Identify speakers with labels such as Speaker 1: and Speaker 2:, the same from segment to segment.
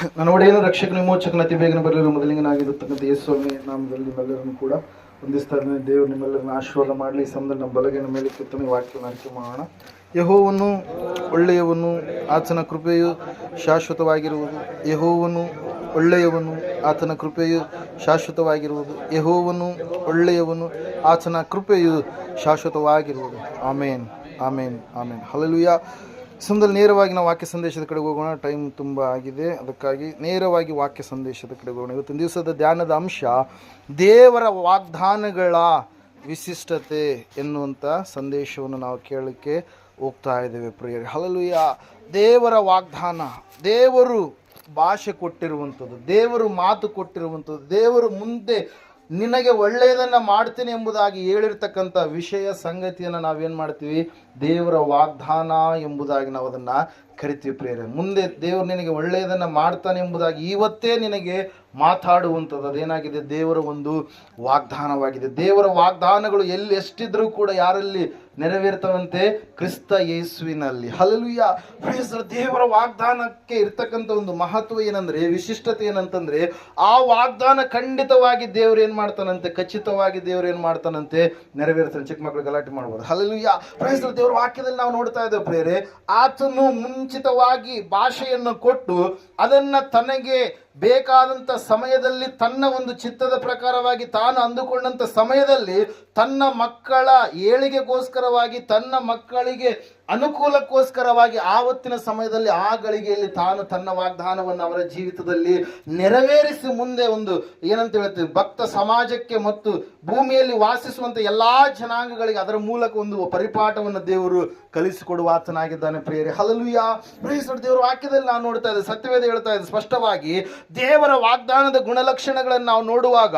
Speaker 1: ನನ್ನ ಒಡೆಯನ ರಕ್ಷಕನ ವಿಮೋಚಕನ ಅತಿ ಬೇಗನೆ ಬರಲಿರುವ ಮೊದಲಿಂಗನಾಗಿರತಕ್ಕಂಥ ಯೇಸ್ವಾಮಿ ನಾಮದಲ್ಲಿ ನಿಮ್ಮೆಲ್ಲರನ್ನು ಕೂಡ ಹೊಂದಿಸ್ತಾ ಇದ್ದೇನೆ. ದೇವರು ನಿಮ್ಮೆಲ್ಲರನ್ನ ಆಶೀರ್ವಾದ ಮಾಡಲಿ. ಈ ಸಮಯದಲ್ಲಿ ನಮ್ಮ ಬಲಗಿನ ಮೇಲೆ ಕಿತ್ತನೆ ವಾಕ್ಯ ಆಯ್ಕೆ ಮಾಡೋಣ. ಯಹೋವನ್ನು ಒಳ್ಳೆಯವನು, ಆತನ ಕೃಪೆಯು ಶಾಶ್ವತವಾಗಿರುವುದು. ಯಹೋವನು ಒಳ್ಳೆಯವನು, ಆತನ ಕೃಪೆಯು ಶಾಶ್ವತವಾಗಿರುವುದು. ಯಹೋವನು ಒಳ್ಳೆಯವನು, ಆತನ ಕೃಪೆಯು ಶಾಶ್ವತವಾಗಿರುವುದು. ಆಮೇನ್ ಆಮೇನ್ ಆಮೇನ್. ಹಲಲುಯ ಸಮಯದಲ್ಲಿ ನೇರವಾಗಿ ನಾವು ವಾಕ್ಯ ಸಂದೇಶದ ಕಡೆಗೆ ಹೋಗೋಣ. ಟೈಮ್ ತುಂಬ ಆಗಿದೆ. ಅದಕ್ಕಾಗಿ ನೇರವಾಗಿ ವಾಕ್ಯ ಸಂದೇಶದ ಕಡೆಗೆ ಹೋಗೋಣ. ಇವತ್ತಿನ ದಿವಸದ ಧ್ಯಾನದ ಅಂಶ, ದೇವರ ವಾಗ್ದಾನಗಳ ವಿಶಿಷ್ಟತೆ ಎನ್ನುವಂಥ ಸಂದೇಶವನ್ನು ನಾವು ಕೇಳಲಿಕ್ಕೆ ಹೋಗ್ತಾ ಇದ್ದೇವೆ ಪ್ರಿಯರೇ. ಹಲಲುಯ ದೇವರ ವಾಗ್ದಾನ, ದೇವರು ಭಾಷೆ ಕೊಟ್ಟಿರುವಂಥದ್ದು, ದೇವರು ಮಾತು ಕೊಟ್ಟಿರುವಂಥದ್ದು, ದೇವರು ಮುಂದೆ ನಿನಗೆ ಒಳ್ಳೆಯದನ್ನು ಮಾಡ್ತೀನಿ ಎಂಬುದಾಗಿ ಹೇಳಿರ್ತಕ್ಕಂಥ ವಿಷಯ, ಸಂಗತಿಯನ್ನು ನಾವೇನು ಮಾಡ್ತೀವಿ? ದೇವರ ವಾಗ್ದಾನ ಎಂಬುದಾಗಿ ನಾವು ಅದನ್ನು ಕರಿತೀವಿ ಪ್ರೇರೆ ಮುಂದೆ ದೇವರು ನಿನಗೆ ಒಳ್ಳೆಯದನ್ನು ಮಾಡ್ತಾನೆ ಎಂಬುದಾಗಿ ಇವತ್ತೇ ನಿನಗೆ ಮಾತಾಡುವಂಥದ್ದು. ಅದೇನಾಗಿದೆ? ದೇವರ ಒಂದು ವಾಗ್ದಾನವಾಗಿದೆ. ದೇವರ ವಾಗ್ದಾನಗಳು ಎಲ್ಲಿ ಎಷ್ಟಿದ್ರೂ ಕೂಡ ಯಾರಲ್ಲಿ ನೆರವೇರ್ತವಂತೆ ಕ್ರಿಸ್ತ ಯೇಸುವಿನಲ್ಲಿ. ಹಲಲುಯ್ಯ ದೇವರ ವಾಗ್ದಾನಕ್ಕೆ ಇರ್ತಕ್ಕಂಥ ಒಂದು ಮಹತ್ವ ಏನಂದ್ರೆ, ವಿಶಿಷ್ಟತೆ ಏನಂತಂದ್ರೆ, ಆ ವಾಗ್ದಾನ ಖಂಡಿತವಾಗಿ ದೇವ್ರು ಏನು ಮಾಡ್ತಾನಂತೆ? ಖಚಿತವಾಗಿ ದೇವ್ರು ಏನು ಮಾಡ್ತಾನಂತೆ? ನೆರವೇರ್ತಾನೆ. ಚಿಕ್ಕ ಮಕ್ಕಳು ಗಲಾಟೆ ಮಾಡ್ಬೋದು. ಹಲಲುಯ್ಯ ಪ್ರೇಸ್ ದೇವರ ವಾಕ್ಯದಲ್ಲಿ ನಾವು ನೋಡ್ತಾ ಇದ್ದೇವೆ ಪ್ರೇರೆ ಆತನು ಮುಂಚಿತವಾಗಿ ಭಾಷೆಯನ್ನು ಕೊಟ್ಟು ಅದನ್ನ ತನಗೆ ಬೇಕಾದಂಥ ಸಮಯದಲ್ಲಿ ತನ್ನ ಒಂದು ಚಿತ್ತದ ಪ್ರಕಾರವಾಗಿ ತಾನು ಅಂದುಕೊಂಡಂಥ ಸಮಯದಲ್ಲಿ ತನ್ನ ಮಕ್ಕಳ ಏಳಿಗೆಗೋಸ್ಕರವಾಗಿ ತನ್ನ ಮಕ್ಕಳಿಗೆ ಅನುಕೂಲಕ್ಕೋಸ್ಕರವಾಗಿ ಆವತ್ತಿನ ಸಮಯದಲ್ಲಿ ಆ ಗಳಿಗೆಯಲ್ಲಿ ತಾನು ತನ್ನ ವಾಗ್ದಾನವನ್ನು ಅವರ ಜೀವಿತದಲ್ಲಿ ನೆರವೇರಿಸಿ ಮುಂದೆ ಒಂದು ಏನಂತ ಹೇಳ್ತೀವಿ, ಭಕ್ತ ಸಮಾಜಕ್ಕೆ ಮತ್ತು ಭೂಮಿಯಲ್ಲಿ ವಾಸಿಸುವಂತ ಎಲ್ಲಾ ಜನಾಂಗಗಳಿಗೆ ಅದರ ಮೂಲಕ ಒಂದು ಪರಿಪಾಠವನ್ನು ದೇವರು ಕಲಿಸಿಕೊಡುವ ಆತನಾಗಿದ್ದಾನೆ ಪ್ರಿಯರಿ. ಹಲಲುಯ ಪ್ರಿಯಸರ ದೇವರ ವಾಕ್ಯದಲ್ಲಿ ನಾವು ನೋಡ್ತಾ ಇದ್ದೇವೆ, ಸತ್ಯವೇದ ಹೇಳ್ತಾ ಇದ್ದೆ ಸ್ಪಷ್ಟವಾಗಿ ದೇವರ ವಾಗ್ದಾನದ ಗುಣಲಕ್ಷಣಗಳನ್ನು ನಾವು ನೋಡುವಾಗ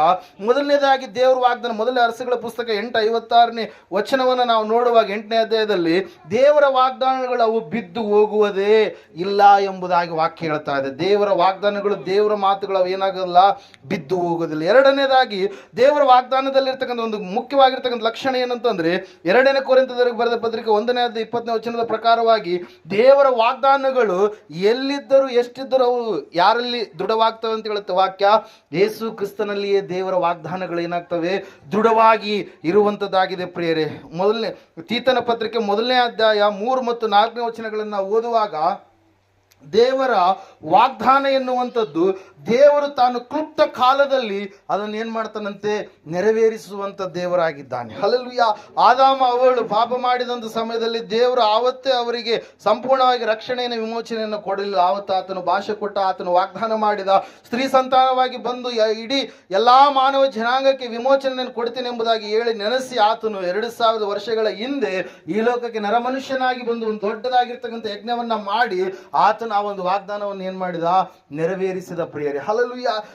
Speaker 1: ಮೊದಲನೇದಾಗಿ ದೇವರ ವಾಗ್ದಾನ, ಮೊದಲನೇ ಅರಸುಗಳ ಪುಸ್ತಕ ಎಂಟು ಐವತ್ತಾರನೇ ವಚನವನ್ನು ನಾವು ನೋಡುವಾಗ ಎಂಟನೇ ಅಧ್ಯಾಯದಲ್ಲಿ ದೇವರ ವಾಗ್ದಾನಗಳು ಅವು ಬಿದ್ದು ಹೋಗುವುದೇ ಇಲ್ಲ ಎಂಬುದಾಗಿ ವಾಕ್ಯ ಹೇಳ್ತಾ ಇದೆ. ದೇವರ ವಾಗ್ದಾನಗಳು, ದೇವರ ಮಾತುಗಳು ಅವು ಏನಾಗಲ್ಲ ಬಿದ್ದು ಹೋಗೋದಿಲ್ಲ ಎರಡನೇದಾಗಿ, ದೇವರ ವಾಗ್ದಾನದಲ್ಲಿರ್ತಕ್ಕಂಥ ಒಂದು ಮುಖ್ಯವಾಗಿರ್ತಕ್ಕಂಥ ಲಕ್ಷಣ ಏನಂತಂದ್ರೆ, ಎರಡನೇ ಕೋರಿಂತದವರೆಗೆ ಬರೆದ ಪತ್ರಿಕೆ ಒಂದನೇ ಆದ ಇಪ್ಪತ್ತನೇ ವಚನದ ಪ್ರಕಾರವಾಗಿ ದೇವರ ವಾಗ್ದಾನಗಳು ಎಲ್ಲಿದ್ದರೂ ಎಷ್ಟಿದ್ದರೂ ಅವು ಯಾರಲ್ಲಿ ದೃಢವಾಗ್ತವೆ ಅಂತ ಹೇಳುತ್ತೆ ವಾಕ್ಯ? ಯೇಸು ಕ್ರಿಸ್ತನಲ್ಲಿಯೇ ದೇವರ ವಾಗ್ದಾನಗಳು ಏನಾಗ್ತವೆ? ದೃಢವಾಗಿ ಇರುವಂತದ್ದಾಗಿದೆ ಪ್ರಿಯರೇ. ಮೊದಲನೇ, ತೀತನ ಪತ್ರಿಕೆ ಮೊದಲನೇ ಅಧ್ಯಾಯ ಮೂರು ಮತ್ತು ನಾಲ್ಕನೇ ವಚನಗಳನ್ನು ಓದುವಾಗ ದೇವರ ವಾಗ್ದಾನ ಎನ್ನುವಂಥದ್ದು ದೇವರು ತಾನು ಕ್ಲುಪ್ತ ಕಾಲದಲ್ಲಿ ಅದನ್ನು ಏನು ಮಾಡ್ತಾನಂತೆ? ನೆರವೇರಿಸುವಂಥ ದೇವರಾಗಿದ್ದಾನೆ. ಹಲಲ್ವಿಯ ಆದಾಮ ಅವಳು ಪಾಪ ಮಾಡಿದಂಥ ಸಮಯದಲ್ಲಿ ದೇವರು ಆವತ್ತೇ ಅವರಿಗೆ ಸಂಪೂರ್ಣವಾಗಿ ರಕ್ಷಣೆಯನ್ನು, ವಿಮೋಚನೆಯನ್ನು ಕೊಡಲಿಲ್ಲ. ಆವತ್ತು ಆತನು ಭಾಷೆ ಕೊಟ್ಟ, ಆತನು ವಾಗ್ದಾನ ಮಾಡಿದ. ಸ್ತ್ರೀ ಸಂತಾನವಾಗಿ ಬಂದು ಇಡೀ ಎಲ್ಲಾ ಮಾನವ ಜನಾಂಗಕ್ಕೆ ವಿಮೋಚನೆಯನ್ನು ಕೊಡ್ತೇನೆ ಎಂಬುದಾಗಿ ಹೇಳಿ ನೆನೆಸಿ ಆತನು ಎರಡು ಸಾವಿರದ ವರ್ಷಗಳ ಹಿಂದೆ ಈ ಲೋಕಕ್ಕೆ ನರಮನುಷ್ಯನಾಗಿ ಬಂದು ಒಂದು ದೊಡ್ಡದಾಗಿರ್ತಕ್ಕಂಥ ಯಜ್ಞವನ್ನ ಮಾಡಿ ಆತನು ಆ ಒಂದು ವಾಗ್ದಾನವನ್ನು ಏನು ಮಾಡಿದ? ನೆರವೇರಿಸಿದ ಪ್ರಿಯರೇ. ಹಲಲು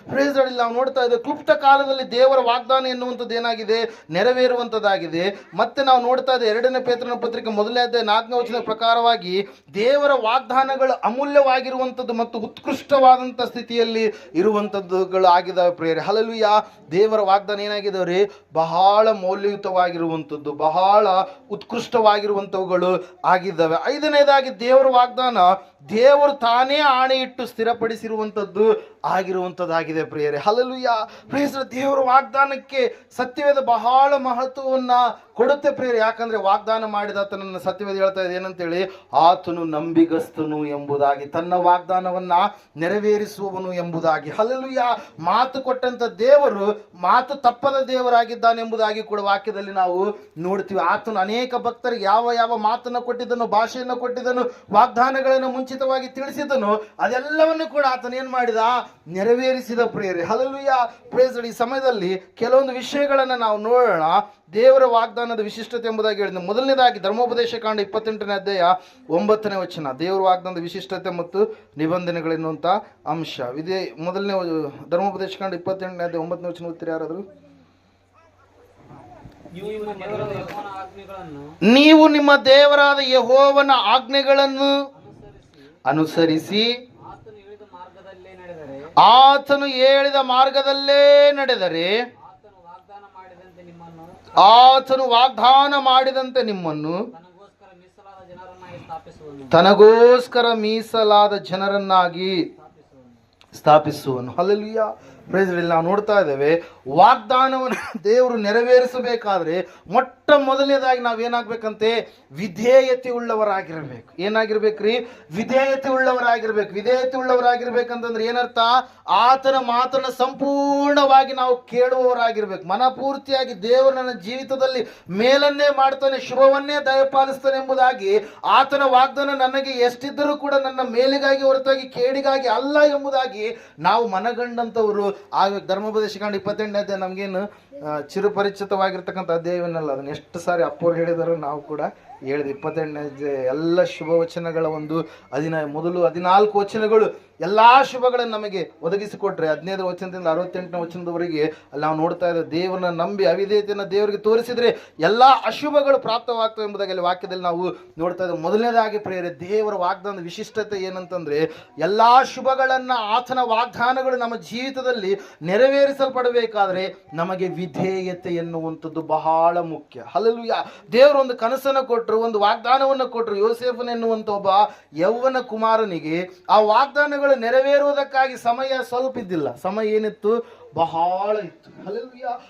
Speaker 1: ಪ್ರೇಸ್ ನಾವು ನೋಡ್ತಾ ಇದ್ದೇವೆ ಕ್ಲುಪ್ತ ಕಾಲದಲ್ಲಿ ದೇವರ ವಾಗ್ದಾನ ಎನ್ನುವಂಥದ್ದು ಏನಾಗಿದೆ? ನೆರವೇರುವಂಥದ್ದಾಗಿದೆ. ಮತ್ತೆ ನಾವು ನೋಡ್ತಾ ಇದ್ದೇವೆ ಎರಡನೇ ಪೇತ್ರನ ಪತ್ರಿಕೆ ಮೊದಲನೇ ನಾಲ್ಕನೇ ವಚನದ ಪ್ರಕಾರವಾಗಿ ದೇವರ ವಾಗ್ದಾನಗಳು ಅಮೂಲ್ಯವಾಗಿರುವಂಥದ್ದು ಮತ್ತು ಉತ್ಕೃಷ್ಟವಾದಂಥ ಸ್ಥಿತಿಯಲ್ಲಿ ಇರುವಂಥದ್ದುಗಳು ಆಗಿದ್ದಾವೆ ಪ್ರಿಯರೇ. ಹಲಲು ದೇವರ ವಾಗ್ದಾನ ಏನಾಗಿದಾವೆ ಬಹಳ ಮೌಲ್ಯಯುತವಾಗಿರುವಂಥದ್ದು, ಬಹಳ ಉತ್ಕೃಷ್ಟವಾಗಿರುವಂಥವುಗಳು ಆಗಿದ್ದಾವೆ. ಐದನೇದಾಗಿ ದೇವರ ವಾಗ್ದಾನ ದೇವರು ತಾನೇ ಆಣೆ ಇಟ್ಟು ಸ್ಥಿರಪಡಿಸಿರುವಂಥದ್ದು ಆಗಿರುವಂಥದ್ದಾಗಿದೆ ಪ್ರಿಯರೇ. ಹಲಲುಯ್ಯ ಪ್ರಿಯಸರ ದೇವರ ವಾಗ್ದಾನಕ್ಕೆ ಸತ್ಯವೇದ ಬಹಳ ಮಹತ್ವವನ್ನ ಕೊಡುತ್ತೆ ಪ್ರಿಯ ಯಾಕಂದ್ರೆ ವಾಗ್ದಾನ ಮಾಡಿದ ತನ್ನ ಸತ್ಯವೇದ ಹೇಳ್ತಾ ಇದೆ, ಏನಂತೇಳಿ? ಆತನು ನಂಬಿಗಸ್ತನು ಎಂಬುದಾಗಿ, ತನ್ನ ವಾಗ್ದಾನವನ್ನ ನೆರವೇರಿಸುವವನು ಎಂಬುದಾಗಿ. ಹಲಲುಯ್ಯ ಮಾತು ಕೊಟ್ಟಂತ ದೇವರು ಮಾತು ತಪ್ಪದ ದೇವರಾಗಿದ್ದಾನೆ ಎಂಬುದಾಗಿ ಕೂಡ ವಾಕ್ಯದಲ್ಲಿ ನಾವು ನೋಡ್ತೀವಿ. ಆತನು ಅನೇಕ ಭಕ್ತರಿಗೆ ಯಾವ ಯಾವ ಮಾತನ್ನು ಕೊಟ್ಟಿದ್ದನು, ಭಾಷೆಯನ್ನು ಕೊಟ್ಟಿದ್ದನು, ವಾಗ್ದಾನಗಳನ್ನು ಮುಂಚಿತವಾಗಿ ತಿಳಿಸಿದನು ಅದೆಲ್ಲವನ್ನು ಕೂಡ ಆತನ ಏನ್ ಮಾಡಿದ? ನೆರವೇರಿಸಿದ ಪ್ರೇರೆ ಯಾ ಪ್ರೇಸ್ ಈ ಸಮಯದಲ್ಲಿ ಕೆಲವೊಂದು ವಿಷಯಗಳನ್ನು ನಾವು ನೋಡೋಣ. ದೇವರ ವಾಗ್ದಾನದ ವಿಶಿಷ್ಟತೆ ಎಂಬುದಾಗಿ ಹೇಳಿದ ಮೊದಲನೇದಾಗಿ ಧರ್ಮೋಪದೇಶ ಕಾಂಡ ಇಪ್ಪತ್ತೆಂಟನೇ ಅಧ್ಯಾಯ ಒಂಬತ್ತನೇ ವಚನ. ದೇವರ ವಾಗ್ದಾನದ ವಿಶಿಷ್ಟತೆ ಮತ್ತು ನಿಬಂಧನೆಗಳೆನ್ನುವಂಥ ಅಂಶ. ಇದೇ ಮೊದಲನೇ ಧರ್ಮೋಪದೇಶ ಕಾಂಡ ಇಪ್ಪತ್ತೆಂಟನೇ ಅಧ್ಯಾಯ ಒಂಬತ್ತನೇ ವಚನ ಓದ್ತೀರಿ ಯಾರಾದರೂ?
Speaker 2: ನೀವು ನಿಮ್ಮ ದೇವರಾದ ಯಹೋವನ ಆಜ್ಞೆಗಳನ್ನು
Speaker 1: ಅನುಸರಿಸಿ
Speaker 2: ಆತನು ಹೇಳಿದ ಮಾರ್ಗದಲ್ಲೇ ನಡೆದರೆ
Speaker 1: ಆತನು ಹೇಳಿದ ಮಾರ್ಗದಲ್ಲೇ ನಡೆದರೆ
Speaker 2: ಆತನು ವಾಗ್ದಾನ ಮಾಡಿದಂತೆ ನಿಮ್ಮನ್ನು
Speaker 1: ಆತನು ವಾಗ್ದಾನ ಮಾಡಿದಂತೆ ನಿಮ್ಮನ್ನು
Speaker 2: ತನಗೋಸ್ಕರ ಮೀಸಲಾದ ಜನರನ್ನಾಗಿ ಸ್ಥಾಪಿಸುವನು.
Speaker 1: ಅಲ್ಲೆಲ್ಲೂಯ್ಯ ಪ್ರೈಸ್ ನಾವು ನೋಡ್ತಾ ಇದ್ದೇವೆ ವಾಗ್ದಾನವನ್ನು ದೇವರು ನೆರವೇರಿಸಬೇಕಾದ್ರೆ ಮೊಟ್ಟ ಮೊದಲನೇದಾಗಿ ನಾವೇನಾಗಬೇಕಂತೆ? ವಿಧೇಯತೆ ಉಳ್ಳವರಾಗಿರಬೇಕು. ಏನಾಗಿರ್ಬೇಕ್ರಿ? ವಿಧೇಯತೆ ಉಳ್ಳವರಾಗಿರ್ಬೇಕು. ವಿಧೇಯತೆ ಉಳ್ಳವರಾಗಿರ್ಬೇಕಂತಂದ್ರೆ ಏನರ್ಥ? ಆತನ ಮಾತನ್ನು ಸಂಪೂರ್ಣವಾಗಿ ನಾವು ಕೇಳುವವರಾಗಿರ್ಬೇಕು. ಮನಪೂರ್ತಿಯಾಗಿ ದೇವರು ನನ್ನ ಜೀವಿತದಲ್ಲಿ ಮೇಲನ್ನೇ ಮಾಡ್ತಾನೆ ಶುಭವನ್ನೇ ದಯಪಾಲಿಸ್ತಾನೆ ಎಂಬುದಾಗಿ ಆತನ ವಾಗ್ದಾನ ನನಗೆ ಎಷ್ಟಿದ್ದರೂ ಕೂಡ ನನ್ನ ಮೇಲಿಗಾಗಿ, ಹೊರತಾಗಿ, ಕೇಡಿಗಾಗಿ ಅಲ್ಲ ಎಂಬುದಾಗಿ ನಾವು ಮನಗಂಡಂಥವರು. ಆ ಧರ್ಮೋಪದೇಶ ಕಂಡು ಇಪ್ಪತ್ತೆಂಟನೇ ಅಧ್ಯಾಯ ನಮಗೇನು ಚಿರಪರಿಚಿತವಾಗಿರ್ತಕ್ಕಂಥ ಅಧ್ಯಾಯವನ್ನಲ್ಲ ಅದನ್ನ ಎಷ್ಟು ಸಾರಿ ಅಪ್ಪವ್ರು ಹೇಳಿದಾರೋ ನಾವು ಕೂಡ ಹೇಳಿದ್ವಿ ಇಪ್ಪತ್ತೆಂಟನೇ ಎಲ್ಲ ಶುಭ ವಚನಗಳ ಒಂದು ಹದಿನ ಮೊದಲು ಹದಿನಾಲ್ಕು ವಚನಗಳು ಎಲ್ಲಾ ಶುಭಗಳನ್ನು ನಮಗೆ ಒದಗಿಸಿಕೊಟ್ರೆ ಹದಿನೈದು ವಚನದಿಂದ ಅರವತ್ತೆಂಟನೇ ವಚನದವರೆಗೆ ಅಲ್ಲಿ ನಾವು ನೋಡ್ತಾ ಇದ್ದ ದೇವರನ್ನ ನಂಬಿ ಅವಿಧೇಯತೆಯನ್ನು ದೇವರಿಗೆ ತೋರಿಸಿದರೆ ಎಲ್ಲ ಅಶುಭಗಳು ಪ್ರಾಪ್ತವಾಗ್ತವೆ ಎಂಬುದಾಗಿ ಅಲ್ಲಿ ವಾಕ್ಯದಲ್ಲಿ ನಾವು ನೋಡ್ತಾ ಇದ್ದೇವೆ ಮೊದಲನೇದಾಗಿ ಪ್ರೇರೆ ದೇವರ ವಾಗ್ದಾನದ ವಿಶಿಷ್ಟತೆ ಏನಂತಂದರೆ ಎಲ್ಲ ಶುಭಗಳನ್ನು ಆತನ ವಾಗ್ದಾನಗಳು ನಮ್ಮ ಜೀವಿತದಲ್ಲಿ ನೆರವೇರಿಸಲ್ಪಡಬೇಕಾದರೆ ನಮಗೆ ವಿಧೇಯತೆ ಎನ್ನುವಂಥದ್ದು ಬಹಳ ಮುಖ್ಯ. ಹಲಲು ದೇವರು ಒಂದು ಕನಸನ್ನು ಕೊಟ್ಟರು ಒಂದು ವಾಗ್ದಾನವನ್ನು ಕೊಟ್ಟರು ಯೋಸೇಫನ್ ಎನ್ನುವಂಥ ಒಬ್ಬ ಯೌವನ ಕುಮಾರನಿಗೆ ಆ ವಾಗ್ದಾನಗಳು ನೆರವೇರುವುದಕ್ಕಾಗಿ ಸಮಯ ಸ್ವಲ್ಪ ಇದ್ದಿಲ್ಲ. ಸಮಯ ಏನಿತ್ತು? ಬಹಳ ಇತ್ತು.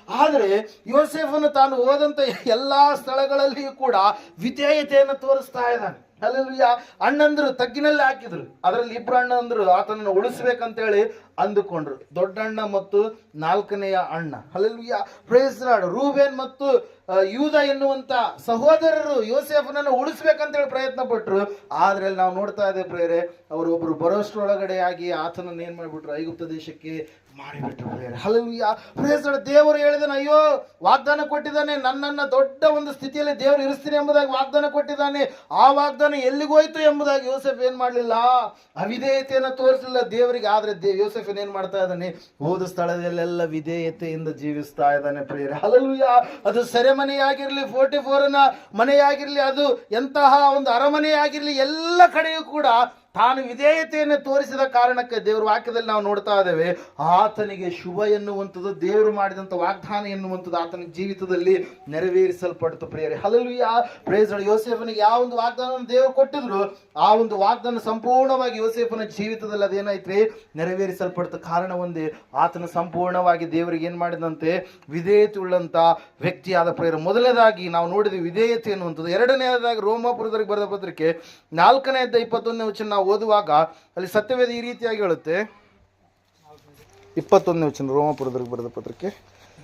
Speaker 1: ಆದರೆ ಯೋಸೆಫನ್ನು ತಾನು ಹೋದಂಥ ಎಲ್ಲಾ ಸ್ಥಳಗಳಲ್ಲಿಯೂ ಕೂಡ ವಿಧೇಯತೆಯನ್ನು ತೋರಿಸ್ತಾ ಇದ್ದಾನೆ. ಅಲ್ಲೆಲ್ಲೂಯ್ಯ ಅಣ್ಣಂದ್ರು ತಗ್ಗಿನಲ್ಲಿ ಹಾಕಿದ್ರು. ಅದರಲ್ಲಿ ಇಬ್ರು ಅಣ್ಣಂದ್ರು ಆತನನ್ನು ಉಳಿಸ್ಬೇಕಂತೇಳಿ ಅಂದುಕೊಂಡ್ರು. ದೊಡ್ಡಣ್ಣ ಮತ್ತು ನಾಲ್ಕನೆಯ ಅಣ್ಣ. ಅಲ್ಲೆಲ್ಲೂಯ್ಯ ಪ್ರೇಸ್ ರೂಬೇನ್ ಮತ್ತು ಯೂದ ಎನ್ನುವಂತ ಸಹೋದರರು ಯೋಸೆಫ್ನನ್ನು ಉಳಿಸ್ಬೇಕಂತೇಳಿ ಪ್ರಯತ್ನ ಪಟ್ಟರು ಆದ್ರೆ ನಾವು ನೋಡ್ತಾ ಇದ್ದೇವೆ ಪ್ರೇರೆ ಅವರು ಒಬ್ರು ಬರೋಷ್ಟ್ರೊಳಗಡೆಯಾಗಿ ಆತನನ್ನು ಏನ್ ಮಾಡ್ಬಿಟ್ರು ಐಗುಪ್ತ ದೇಶಕ್ಕೆ ಮಾಡಿಬಿಟ್ರು ಪ್ರೇರೆ ಹಲಲುಯ್ಯ ಪ್ರೇಸ್ ದೇವರು ಹೇಳಿದನು, ಅಯ್ಯೋ, ವಾಗ್ದಾನ ಕೊಟ್ಟಿದ್ದಾನೆ. ನನ್ನನ್ನ ದೊಡ್ಡ ಒಂದು ಸ್ಥಿತಿಯಲ್ಲಿ ದೇವರು ಇರಿಸ್ತೀನಿ ಎಂಬುದಾಗಿ ವಾಗ್ದಾನ ಕೊಟ್ಟಿದ್ದಾನೆ. ಆ ವಾಗ್ದಾನ ಎಲ್ಲಿಗೋಯ್ತು ಎಂಬುದಾಗಿ ಯೋಸೆಫ್ ಏನು ಮಾಡಲಿಲ್ಲ? ಅವಿಧೇಯತೆಯನ್ನು ತೋರಿಸಲಿಲ್ಲ ದೇವರಿಗೆ. ಆದರೆ ದೇ ಯೋಸೆಫ್ ಏನು ಮಾಡ್ತಾ ಇದ್ದಾನೆ? ಹೋದ ಸ್ಥಳದಲ್ಲೆಲ್ಲ ವಿಧೇಯತೆಯಿಂದ ಜೀವಿಸ್ತಾ ಇದ್ದಾನೆ ಪ್ರೇರ ಹಲವಿಯ ಅದು ಸೆರೆಮನೆಯಾಗಿರಲಿ, ಫೋರ್ಟಿ ಫೋರ್ನ ಮನೆಯಾಗಿರಲಿ, ಅದು ಎಂತಹ ಒಂದು ಅರಮನೆಯಾಗಿರ್ಲಿ, ಎಲ್ಲ ಕಡೆಯೂ ಕೂಡ ತಾನು ವಿಧೇಯತೆಯನ್ನು ತೋರಿಸಿದ ಕಾರಣಕ್ಕೆ ದೇವರ ವಾಕ್ಯದಲ್ಲಿ ನಾವು ನೋಡ್ತಾ ಇದ್ದೇವೆ, ಆತನಿಗೆ ಶುಭ ಎನ್ನುವಂಥದ್ದು ದೇವರು ಮಾಡಿದಂಥ ವಾಗ್ದಾನ ಎನ್ನುವಂಥದ್ದು ಆತನ ಜೀವಿತದಲ್ಲಿ ನೆರವೇರಿಸಲ್ಪಡ್ತು ಪ್ರಿಯರೇ. ಹಲಲುಯ್ಯ ಪ್ರೇಸ್ ಯೋಸೇಫನಿಗೆ ಯಾವ ಒಂದು ವಾಗ್ದಾನವನ್ನು ದೇವರು ಕೊಟ್ಟಿದ್ರು, ಆ ಒಂದು ವಾಗ್ದಾನ ಸಂಪೂರ್ಣವಾಗಿ ಯೋಸೇಫನ ಜೀವಿತದಲ್ಲಿ ಅದೇನಾಯ್ತ್ರಿ, ನೆರವೇರಿಸಲ್ಪಡ್ತು ಕಾರಣ ಒಂದೇ, ಆತನ ಸಂಪೂರ್ಣವಾಗಿ ದೇವರಿಗೆ ಏನು ಮಾಡಿದಂತೆ ವಿಧೇಯತೆ ಉಳ್ಳಂತ ವ್ಯಕ್ತಿಯಾದ ಪ್ರೇರ ಮೊದಲನೇದಾಗಿ ನಾವು ನೋಡಿದ್ವಿ ವಿಧೇಯತೆ ಎನ್ನುವಂಥದ್ದು, ಎರಡನೇದಾಗಿ ರೋಮಾಪುರದವರಿಗೆ ಬರೆದ ಪತ್ರಿಕೆ ನಾಲ್ಕನೇ ಇಪ್ಪತ್ತೊಂದನೇ ವಚನ ನಾವು ಓದುವಾಗ ಅಲ್ಲಿ ಸತ್ಯವೇದ ಈ ರೀತಿಯಾಗಿ ಹೇಳುತ್ತೆ. ಇಪ್ಪತ್ತೊಂದನೇ ವಚನ ರೋಮಪುರದ ಬರೆದ ಪತ್ರಕ್ಕೆ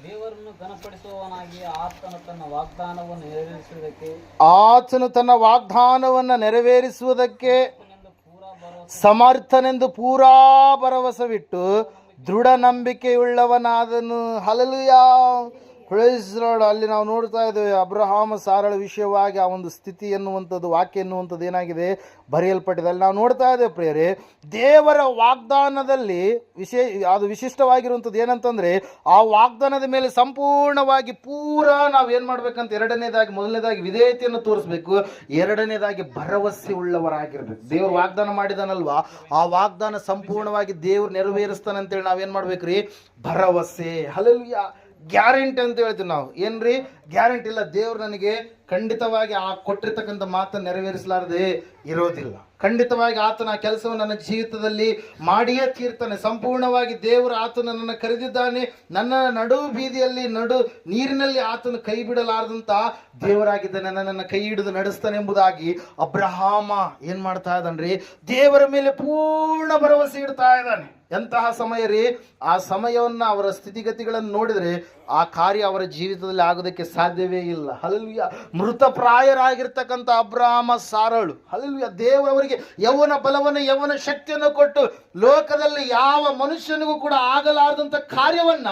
Speaker 2: ದೇವರನ್ನು ಘನಪಡಿಸುವವನಾಗಿ ಆತನು ತನ್ನ ವಾಗ್ದಾನವನ್ನು ನೆರವೇರಿಸುವುದಕ್ಕೆ
Speaker 1: ಆತನು ತನ್ನ ವಾಗ್ದಾನವನ್ನು ನೆರವೇರಿಸುವುದಕ್ಕೆ ಸಮರ್ಥನೆಂದು ಪೂರಾ ಭರವಸವಿಟ್ಟು ದೃಢ ನಂಬಿಕೆಯುಳ್ಳವನಾದನು ಹಲಲುಯ ಅಲ್ಲಿ ನಾವು ನೋಡ್ತಾ ಇದ್ದೇವೆ, ಅಬ್ರಹಾಮ ಸಾರಳ ವಿಷಯವಾಗಿ ಆ ಒಂದು ಸ್ಥಿತಿ ಎನ್ನುವಂಥದ್ದು, ವಾಕ್ಯ ಎನ್ನುವಂಥದ್ದು ಏನಾಗಿದೆ? ಬರೆಯಲ್ಪಟ್ಟಿದೆ. ಅಲ್ಲಿ ನಾವು ನೋಡ್ತಾ ಇದ್ದೇವೆ ಪ್ರೇರೆ ದೇವರ ವಾಗ್ದಾನದಲ್ಲಿ ವಿಶೇ, ಅದು ವಿಶಿಷ್ಟವಾಗಿರುವಂಥದ್ದು ಏನಂತಂದ್ರೆ, ಆ ವಾಗ್ದಾನದ ಮೇಲೆ ಸಂಪೂರ್ಣವಾಗಿ ಪೂರ ನಾವು ಏನು ಮಾಡ್ಬೇಕಂತ ಎರಡನೇದಾಗಿ, ಮೊದಲನೇದಾಗಿ ವಿಧೇಯತೆಯನ್ನು ತೋರಿಸ್ಬೇಕು. ಎರಡನೇದಾಗಿ ಭರವಸೆ ಉಳ್ಳವರಾಗಿರ್ಬೇಕು. ದೇವರು ವಾಗ್ದಾನ ಮಾಡಿದಾನಲ್ವಾ? ಆ ವಾಗ್ದಾನ ಸಂಪೂರ್ಣವಾಗಿ ದೇವ್ರು ನೆರವೇರಿಸ್ತಾನಂತೇಳಿ ನಾವೇನು ಮಾಡ್ಬೇಕ್ರಿ? ಭರವಸೆ. ಹಲಲುಯ್ಯ ಗ್ಯಾರಂಟಿ ಅಂತ ಹೇಳ್ತೀವಿ ನಾವು. ಏನ್ರಿ? ಗ್ಯಾರಂಟಿ ಇಲ್ಲ. ದೇವ್ರು ನನಗೆ ಖಂಡಿತವಾಗಿ ಆ ಕೊಟ್ಟಿರ್ತಕ್ಕಂಥ ಮಾತನ್ನು ನೆರವೇರಿಸಲಾರದೆ ಇರೋದಿಲ್ಲ. ಖಂಡಿತವಾಗಿ ಆತನ ಕೆಲಸವನ್ನು ನನ್ನ ಜೀವಿತದಲ್ಲಿ ಮಾಡಿಯೇ ತೀರ್ತಾನೆ. ಸಂಪೂರ್ಣವಾಗಿ ದೇವರು ಆತನ ನನ್ನ ಕರೆದಿದ್ದಾನೆ. ನನ್ನ ನಡು ಬೀದಿಯಲ್ಲಿ, ನಡು ನೀರಿನಲ್ಲಿ ಆತನ ಕೈ ಬಿಡಲಾರದಂತ ದೇವರಾಗಿದ್ದಾನೆ ನನ್ನನ್ನು ಕೈ ಹಿಡಿದು ನಡೆಸ್ತಾನೆ ಎಂಬುದಾಗಿ ಅಬ್ರಹಾಮ ಏನ್ ಮಾಡ್ತಾ ಇದ್ದಾನೆ ದೇವರ ಮೇಲೆ ಪೂರ್ಣ ಭರವಸೆ ಇಡ್ತಾ ಇದ್ದಾನೆ. ಎಂತಹ ಸಮಯ ರೀ? ಆ ಸಮಯವನ್ನ ಅವರ ಸ್ಥಿತಿಗತಿಗಳನ್ನು ನೋಡಿದ್ರೆ ಆ ಕಾರ್ಯ ಅವರ ಜೀವಿತದಲ್ಲಿ ಆಗೋದಕ್ಕೆ ಸಾಧ್ಯವೇ ಇಲ್ಲ. ಹಲಲ್ವಿಯ ಮೃತಪ್ರಾಯರಾಗಿರ್ತಕ್ಕಂಥ ಅಬ್ರಾಹಮ ಸಾರಳು. ಹಲಲ್ವಿಯ ದೇವರವರಿಗೆ ಯೌವನ ಬಲವನ್ನು ಯೌವನ ಶಕ್ತಿಯನ್ನು ಕೊಟ್ಟು ಲೋಕದಲ್ಲಿ ಯಾವ ಮನುಷ್ಯನಿಗೂ ಕೂಡ ಆಗಲಾರದಂಥ ಕಾರ್ಯವನ್ನ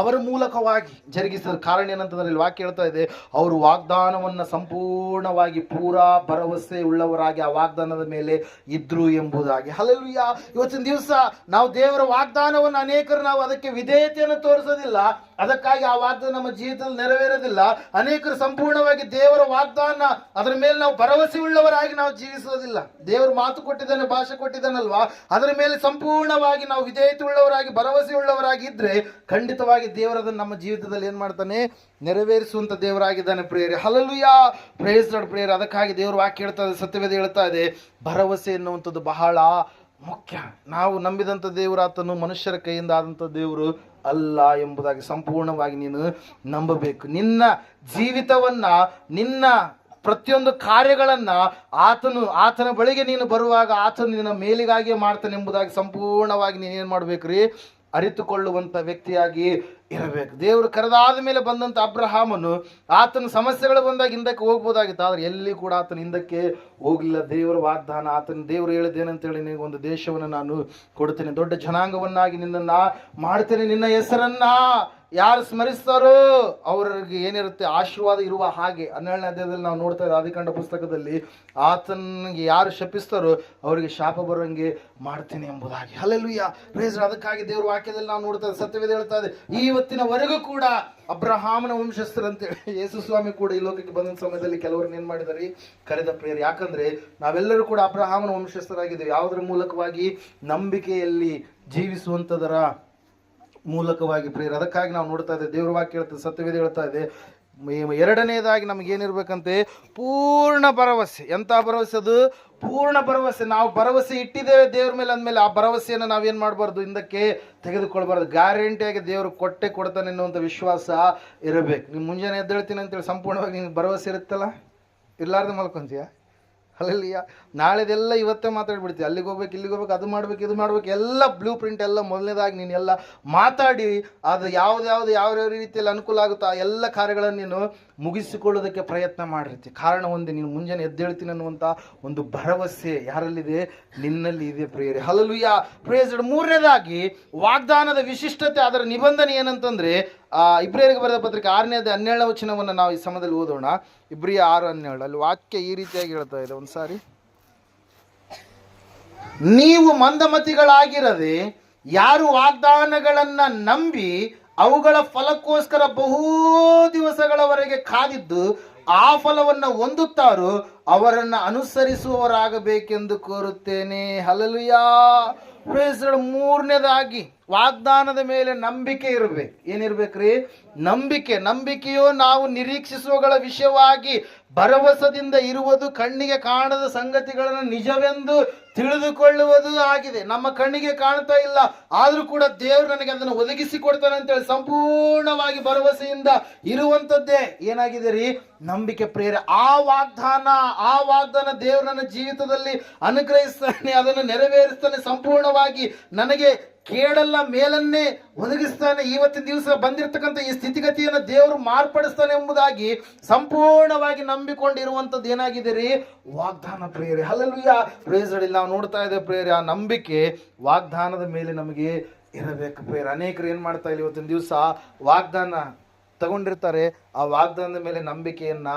Speaker 1: ಅವರ ಮೂಲಕವಾಗಿ ಜರುಗಿಸಿದ ಕಾರಣ ಏನಂತಂದ್ರೆ ವಾಕ್ಯ ಹೇಳ್ತಾ ಇದೆ, ಅವರು ವಾಗ್ದಾನವನ್ನ ಸಂಪೂರ್ಣವಾಗಿ ಪೂರಾ ಭರವಸೆ ಉಳ್ಳವರಾಗಿ ಆ ವಾಗ್ದಾನದ ಮೇಲೆ ಇದ್ರು ಎಂಬುದಾಗಿ. ಹಲಲುಯ್ಯ ಇವತ್ತಿನ ದಿವಸ ನಾವು ದೇವರ ವಾಗ್ದಾನವನ್ನು ಅನೇಕರು ನಾವು ಅದಕ್ಕೆ ವಿಧೇಯತೆಯನ್ನು ತೋರಿಸೋದಿಲ್ಲ, ಅದಕ್ಕಾಗಿ ಆ ವಾಗ್ದಾನ ನಮ್ಮ ಜೀವಿತದಲ್ಲಿ ನೆರವೇರೋದಿಲ್ಲ. ಅನೇಕರು ಸಂಪೂರ್ಣವಾಗಿ ದೇವರ ವಾಗ್ದಾನ ಅದರ ಮೇಲೆ ನಾವು ಭರವಸೆ ಉಳ್ಳವರಾಗಿ ನಾವು ಜೀವಿಸೋದಿಲ್ಲ. ದೇವರು ಮಾತು ಕೊಟ್ಟಿದ್ದಾನೆ, ಭಾಷೆ ಕೊಟ್ಟಿದ್ದಾನಲ್ವಾ? ಅದರ ಮೇಲೆ ಸಂಪೂರ್ಣವಾಗಿ ನಾವು ವಿಧೇಯತೆ ಉಳ್ಳವರಾಗಿ ಭರವಸೆ ಉಳ್ಳವರಾಗಿ ಇದ್ರೆ ಖಂಡಿತವಾಗಿ ದೇವರದನ್ನು ನಮ್ಮ ಜೀವಿತದಲ್ಲಿ ಏನು ಮಾಡ್ತಾನೆ? ನೆರವೇರಿಸುವಂತ ದೇವರಾಗಿದ್ದಾನೆ ಹಲಲು ಹಲಲುಯ ಪ್ರೇಸ್ ಪ್ರೇಯರ್. ಅದಕ್ಕಾಗಿ ದೇವರು ವಾಕ್ಯ ಹೇಳ್ತಾ ಇದೆ, ಸತ್ಯವೇದ ಹೇಳ್ತಾ ಇದೆ, ಭರವಸೆ ಎನ್ನುವಂಥದ್ದು ಬಹಳ ಮುಖ್ಯ. ನಾವು ನಂಬಿದಂಥ ದೇವರು ಆತನು, ಮನುಷ್ಯರ ಕೈಯಿಂದ ಆದಂಥ ದೇವರು ಅಲ್ಲ ಎಂಬುದಾಗಿ ಸಂಪೂರ್ಣವಾಗಿ ನೀನು ನಂಬಬೇಕು. ನಿನ್ನ ಜೀವಿತವನ್ನ, ನಿನ್ನ ಪ್ರತಿಯೊಂದು ಕಾರ್ಯಗಳನ್ನು ಆತನು, ಆತನ ಬಳಿಗೆ ನೀನು ಬರುವಾಗ ಆತನು ನಿನ್ನ ಮೇಲಿಗಾಗಿಯೇ ಮಾಡ್ತಾನೆ ಎಂಬುದಾಗಿ ಸಂಪೂರ್ಣವಾಗಿ ನೀನೇನು ಮಾಡ್ಬೇಕ್ರಿ? ಅರಿತುಕೊಳ್ಳುವಂಥ ವ್ಯಕ್ತಿಯಾಗಿ ಇರಬೇಕು. ದೇವರು ಕರೆದಾದ ಮೇಲೆ ಬಂದಂಥ ಅಬ್ರಹಾಮನು ಆತನ ಸಮಸ್ಯೆಗಳು ಬಂದಾಗ ಹಿಂದಕ್ಕೆ ಹೋಗ್ಬೋದಾಗಿತ್ತು. ಆದರೆ ಎಲ್ಲಿ ಕೂಡ ಆತನ ಹಿಂದಕ್ಕೆ ಹೋಗಲಿಲ್ಲ. ದೇವರ ವಾಗ್ದಾನ, ಆತನ ದೇವರು ಹೇಳಿದ್ದೇನಂತೇಳಿ ನಿನಗೆ ಒಂದು ದೇಶವನ್ನು ನಾನು ಕೊಡ್ತೇನೆ. ದೊಡ್ಡ ಜನಾಂಗವನ್ನಾಗಿ ನಿನ್ನನ್ನು ಮಾಡ್ತೇನೆ. ನಿನ್ನ ಹೆಸರನ್ನ ಯಾರು ಸ್ಮರಿಸ್ತಾರೋ ಅವ್ರಿಗೆ ಏನಿರುತ್ತೆ ಆಶೀರ್ವಾದ ಇರುವ ಹಾಗೆ. ಹನ್ನೆರಡನೇ ಅಧ್ಯಾಯದಲ್ಲಿ ನಾವು ನೋಡ್ತಾ ಇದ್ದೀವಿ ಆದಿಕಾಂಡ ಪುಸ್ತಕದಲ್ಲಿ ಆತನಿಗೆ ಯಾರು ಶಪಿಸ್ತಾರೋ ಅವರಿಗೆ ಶಾಪ ಬರೋಂಗೆ ಮಾಡ್ತೀನಿ ಎಂಬುದಾಗಿ. ಅಲ್ಲೆಲ್ಲೂಯ್ಯ ಪ್ರೇಸ್ ಅದಕ್ಕಾಗಿ ದೇವ್ರ ವಾಕ್ಯದಲ್ಲಿ ನಾವು ನೋಡ್ತಾ ಇದ್ದೀವಿ ಸತ್ಯವೇದ ಹೇಳ್ತಾ ಇದೆ ಇವತ್ತಿನವರೆಗೂ ಕೂಡ ಅಬ್ರಹಾಮನ ವಂಶಸ್ಥರಂತೇಳಿ ಯೇಸು ಸ್ವಾಮಿ ಕೂಡ ಈ ಲೋಕಕ್ಕೆ ಬಂದ ಸಮಯದಲ್ಲಿ ಕೆಲವರು ಏನು ಮಾಡಿದಾರೆ ಕರೆದ ಪ್ರೇಯರ್. ಯಾಕಂದ್ರೆ ನಾವೆಲ್ಲರೂ ಕೂಡ ಅಬ್ರಹಾಮನ ವಂಶಸ್ಥರಾಗಿದ್ದೇವೆ. ಯಾವುದರ ಮೂಲಕವಾಗಿ? ನಂಬಿಕೆಯಲ್ಲಿ ಜೀವಿಸುವಂಥದರ ಮೂಲಕವಾಗಿ ಪ್ರೇರ ಅದಕ್ಕಾಗಿ ನಾವು ನೋಡ್ತಾ ಇದ್ದೇವೆ ದೇವ್ರ ವಾಕ್ಯ ಹೇಳ್ತದೆ, ಸತ್ಯವೇದ ಹೇಳ್ತಾ ಇದೆ. ಎರಡನೇದಾಗಿ ನಮ್ಗೆ ಏನಿರ್ಬೇಕಂತೆ ಪೂರ್ಣ ಭರವಸೆ. ಎಂಥ ಭರವಸೆ ಅದು? ಪೂರ್ಣ ಭರವಸೆ. ನಾವು ಭರವಸೆ ಇಟ್ಟಿದ್ದೇವೆ ದೇವ್ರ ಮೇಲೆ ಅಂದಮೇಲೆ ಆ ಭರವಸೆಯನ್ನು ನಾವೇನು ಮಾಡಬಾರ್ದು? ಹಿಂದಕ್ಕೆ ತೆಗೆದುಕೊಳ್ಬಾರ್ದು. ಗ್ಯಾರಂಟಿಯಾಗಿ ದೇವರು ಕೊಟ್ಟೆ ಕೊಡ್ತಾನೆ ಅನ್ನುವಂಥ ವಿಶ್ವಾಸ ಇರಬೇಕು. ನೀವು ಮುಂಜಾನೆ ಎದ್ದೇಳ್ತೀನಿ ಅಂತೇಳಿ ಸಂಪೂರ್ಣವಾಗಿ ನಿಮ್ಗೆ ಭರವಸೆ ಇರುತ್ತಲ್ಲ? ಇರ್ಲಾರ್ದೆ ಮಲ್ಕೊಂತೀಯ? ಅಲ್ಲಲ್ಲಿಯ ನಾಳೆದೆಲ್ಲ ಇವತ್ತೇ ಮಾತಾಡ್ಬಿಡ್ತೀವಿ ಅಲ್ಲಿಗೆ ಹೋಗ್ಬೇಕು, ಇಲ್ಲಿಗೆ ಹೋಗ್ಬೇಕು, ಅದು ಮಾಡ್ಬೇಕು, ಇದು ಮಾಡ್ಬೇಕು, ಎಲ್ಲ ಬ್ಲೂ ಪ್ರಿಂಟ್ ಎಲ್ಲ ಮೊದಲನೇದಾಗಿ ನೀನು ಎಲ್ಲ ಮಾತಾಡಿ. ಅದು ಯಾವ್ದು ಯಾವ್ದು, ಯಾವ್ಯಾವ ಯಾವ ರೀತಿಯಲ್ಲಿ ಅನುಕೂಲ ಆಗುತ್ತೋ ಆ ಎಲ್ಲ ಕಾರ್ಯಗಳನ್ನು ನೀನು ಮುಗಿಸಿಕೊಳ್ಳೋದಕ್ಕೆ ಪ್ರಯತ್ನ ಮಾಡಿರ್ತಿ ಕಾರಣ ಒಂದೇ, ನೀನು ಮುಂಜಾನೆ ಎದ್ದೇಳ್ತೀನಿ ಅನ್ನುವಂಥ ಒಂದು ಭರವಸೆ ಯಾರಲ್ಲಿದೆ? ನಿನ್ನಲ್ಲಿ ಇದೆ ಪ್ರೇಯರ್. ಹಲಲುಯ್ಯ ಪ್ರೇಸ್ಡ್ ಮೂರನೇದಾಗಿ, ವಾಗ್ದಾನದ ವಿಶಿಷ್ಟತೆ ಅದರ ನಿಬಂಧನೆ ಏನಂತಂದರೆ ಇಬ್ರಿಯರಿಗೆ ಬರೆದ ಪತ್ರಿಕೆ ಆರನೇದ ಹನ್ನೆರಡನೇ ವಚನವನ್ನು ನಾವು ಈ ಸಮಯದಲ್ಲಿ ಓದೋಣ. ಇಬ್ರಿಯ ಆರು ಹನ್ನೆರಡು. ಅಲ್ಲಿ ವಾಕ್ಯ ಈ ರೀತಿಯಾಗಿ ಹೇಳ್ತಾ ಇದೆ. ಒಂದು ಸಾರಿ ನೀವು ಮಂದಮತಿಗಳಾಗಿರದೆ ಯಾರು ವಾಗ್ದಾನಗಳನ್ನು ನಂಬಿ ಅವುಗಳ ಫಲಕ್ಕೋಸ್ಕರ ಬಹು ದಿವಸಗಳವರೆಗೆ ಕಾದಿದ್ದು ಆ ಫಲವನ್ನು ಹೊಂದುತ್ತಾರೋ ಅವರನ್ನ ಅನುಸರಿಸುವವರಾಗಬೇಕೆಂದು ಕೋರುತ್ತೇನೆ. ಹಲಲುಯಾ ಮೂರನೇದಾಗಿ ವಾಗ್ದಾನದ ಮೇಲೆ ನಂಬಿಕೆ ಇರಬೇಕು ಏನಿರ್ಬೇಕ್ರಿ? ನಂಬಿಕೆ. ನಂಬಿಕೆಯು ನಾವು ನಿರೀಕ್ಷಿಸುವಗಳ ವಿಷಯವಾಗಿ ಭರವಸದಿಂದ ಇರುವುದು ಕಣ್ಣಿಗೆ ಕಾಣದ ಸಂಗತಿಗಳನ್ನು ನಿಜವೆಂದು ತಿಳಿದುಕೊಳ್ಳುವುದು ಆಗಿದೆ. ನಮ್ಮ ಕಣ್ಣಿಗೆ ಕಾಣ್ತಾ ಇಲ್ಲ. ಆದರೂ ಕೂಡ ದೇವರು ನನಗೆ ಅದನ್ನು ಒದಗಿಸಿ ಕೊಡ್ತಾನೆ ಅಂತೇಳಿ ಸಂಪೂರ್ಣವಾಗಿ ಭರವಸೆಯಿಂದ ಇರುವಂಥದ್ದೇ. ಏನಾಗಿದೆ ರೀ? ನಂಬಿಕೆ ಪ್ರೇರ. ಆ ವಾಗ್ದಾನ ಆ ವಾಗ್ದಾನ ದೇವರು ನನ್ನ ಜೀವಿತದಲ್ಲಿ ಅನುಗ್ರಹಿಸ್ತಾನೆ, ಅದನ್ನು ನೆರವೇರಿಸ್ತಾನೆ, ಸಂಪೂರ್ಣವಾಗಿ ನನಗೆ ಕೇಳಲ್ಲ ಮೇಲನ್ನೇ ಒದಗಿಸ್ತಾನೆ. ಇವತ್ತಿನ ದಿವಸ ಬಂದಿರತಕ್ಕಂಥ ಈ ಸ್ಥಿತಿಗತಿಯನ್ನು ದೇವರು ಮಾರ್ಪಡಿಸ್ತಾನೆ ಎಂಬುದಾಗಿ ಸಂಪೂರ್ಣವಾಗಿ ನಂಬಿಕೊಂಡಿರುವಂಥದ್ದು ಏನಾಗಿದೆ ರೀ? ವಾಗ್ದಾನ ಪ್ರೇರೆ. ಹಲಲುಯ ಪ್ರೇಸಡಿ ನಾವು ನೋಡ್ತಾ ಇದ್ದೇವೆ ಪ್ರೇರಿ ಆ ನಂಬಿಕೆ ವಾಗ್ದಾನದ ಮೇಲೆ ನಮಗೆ ಇರಬೇಕು ಪ್ರೇರಿ ಅನೇಕರು ಏನು ಮಾಡ್ತಾ ಇಲ್ಲ ಇವತ್ತಿನ ದಿವಸ? ವಾಗ್ದಾನ ತಗೊಂಡಿರ್ತಾರೆ, ಆ ವಾಗ್ದಾನದ ಮೇಲೆ ನಂಬಿಕೆಯನ್ನ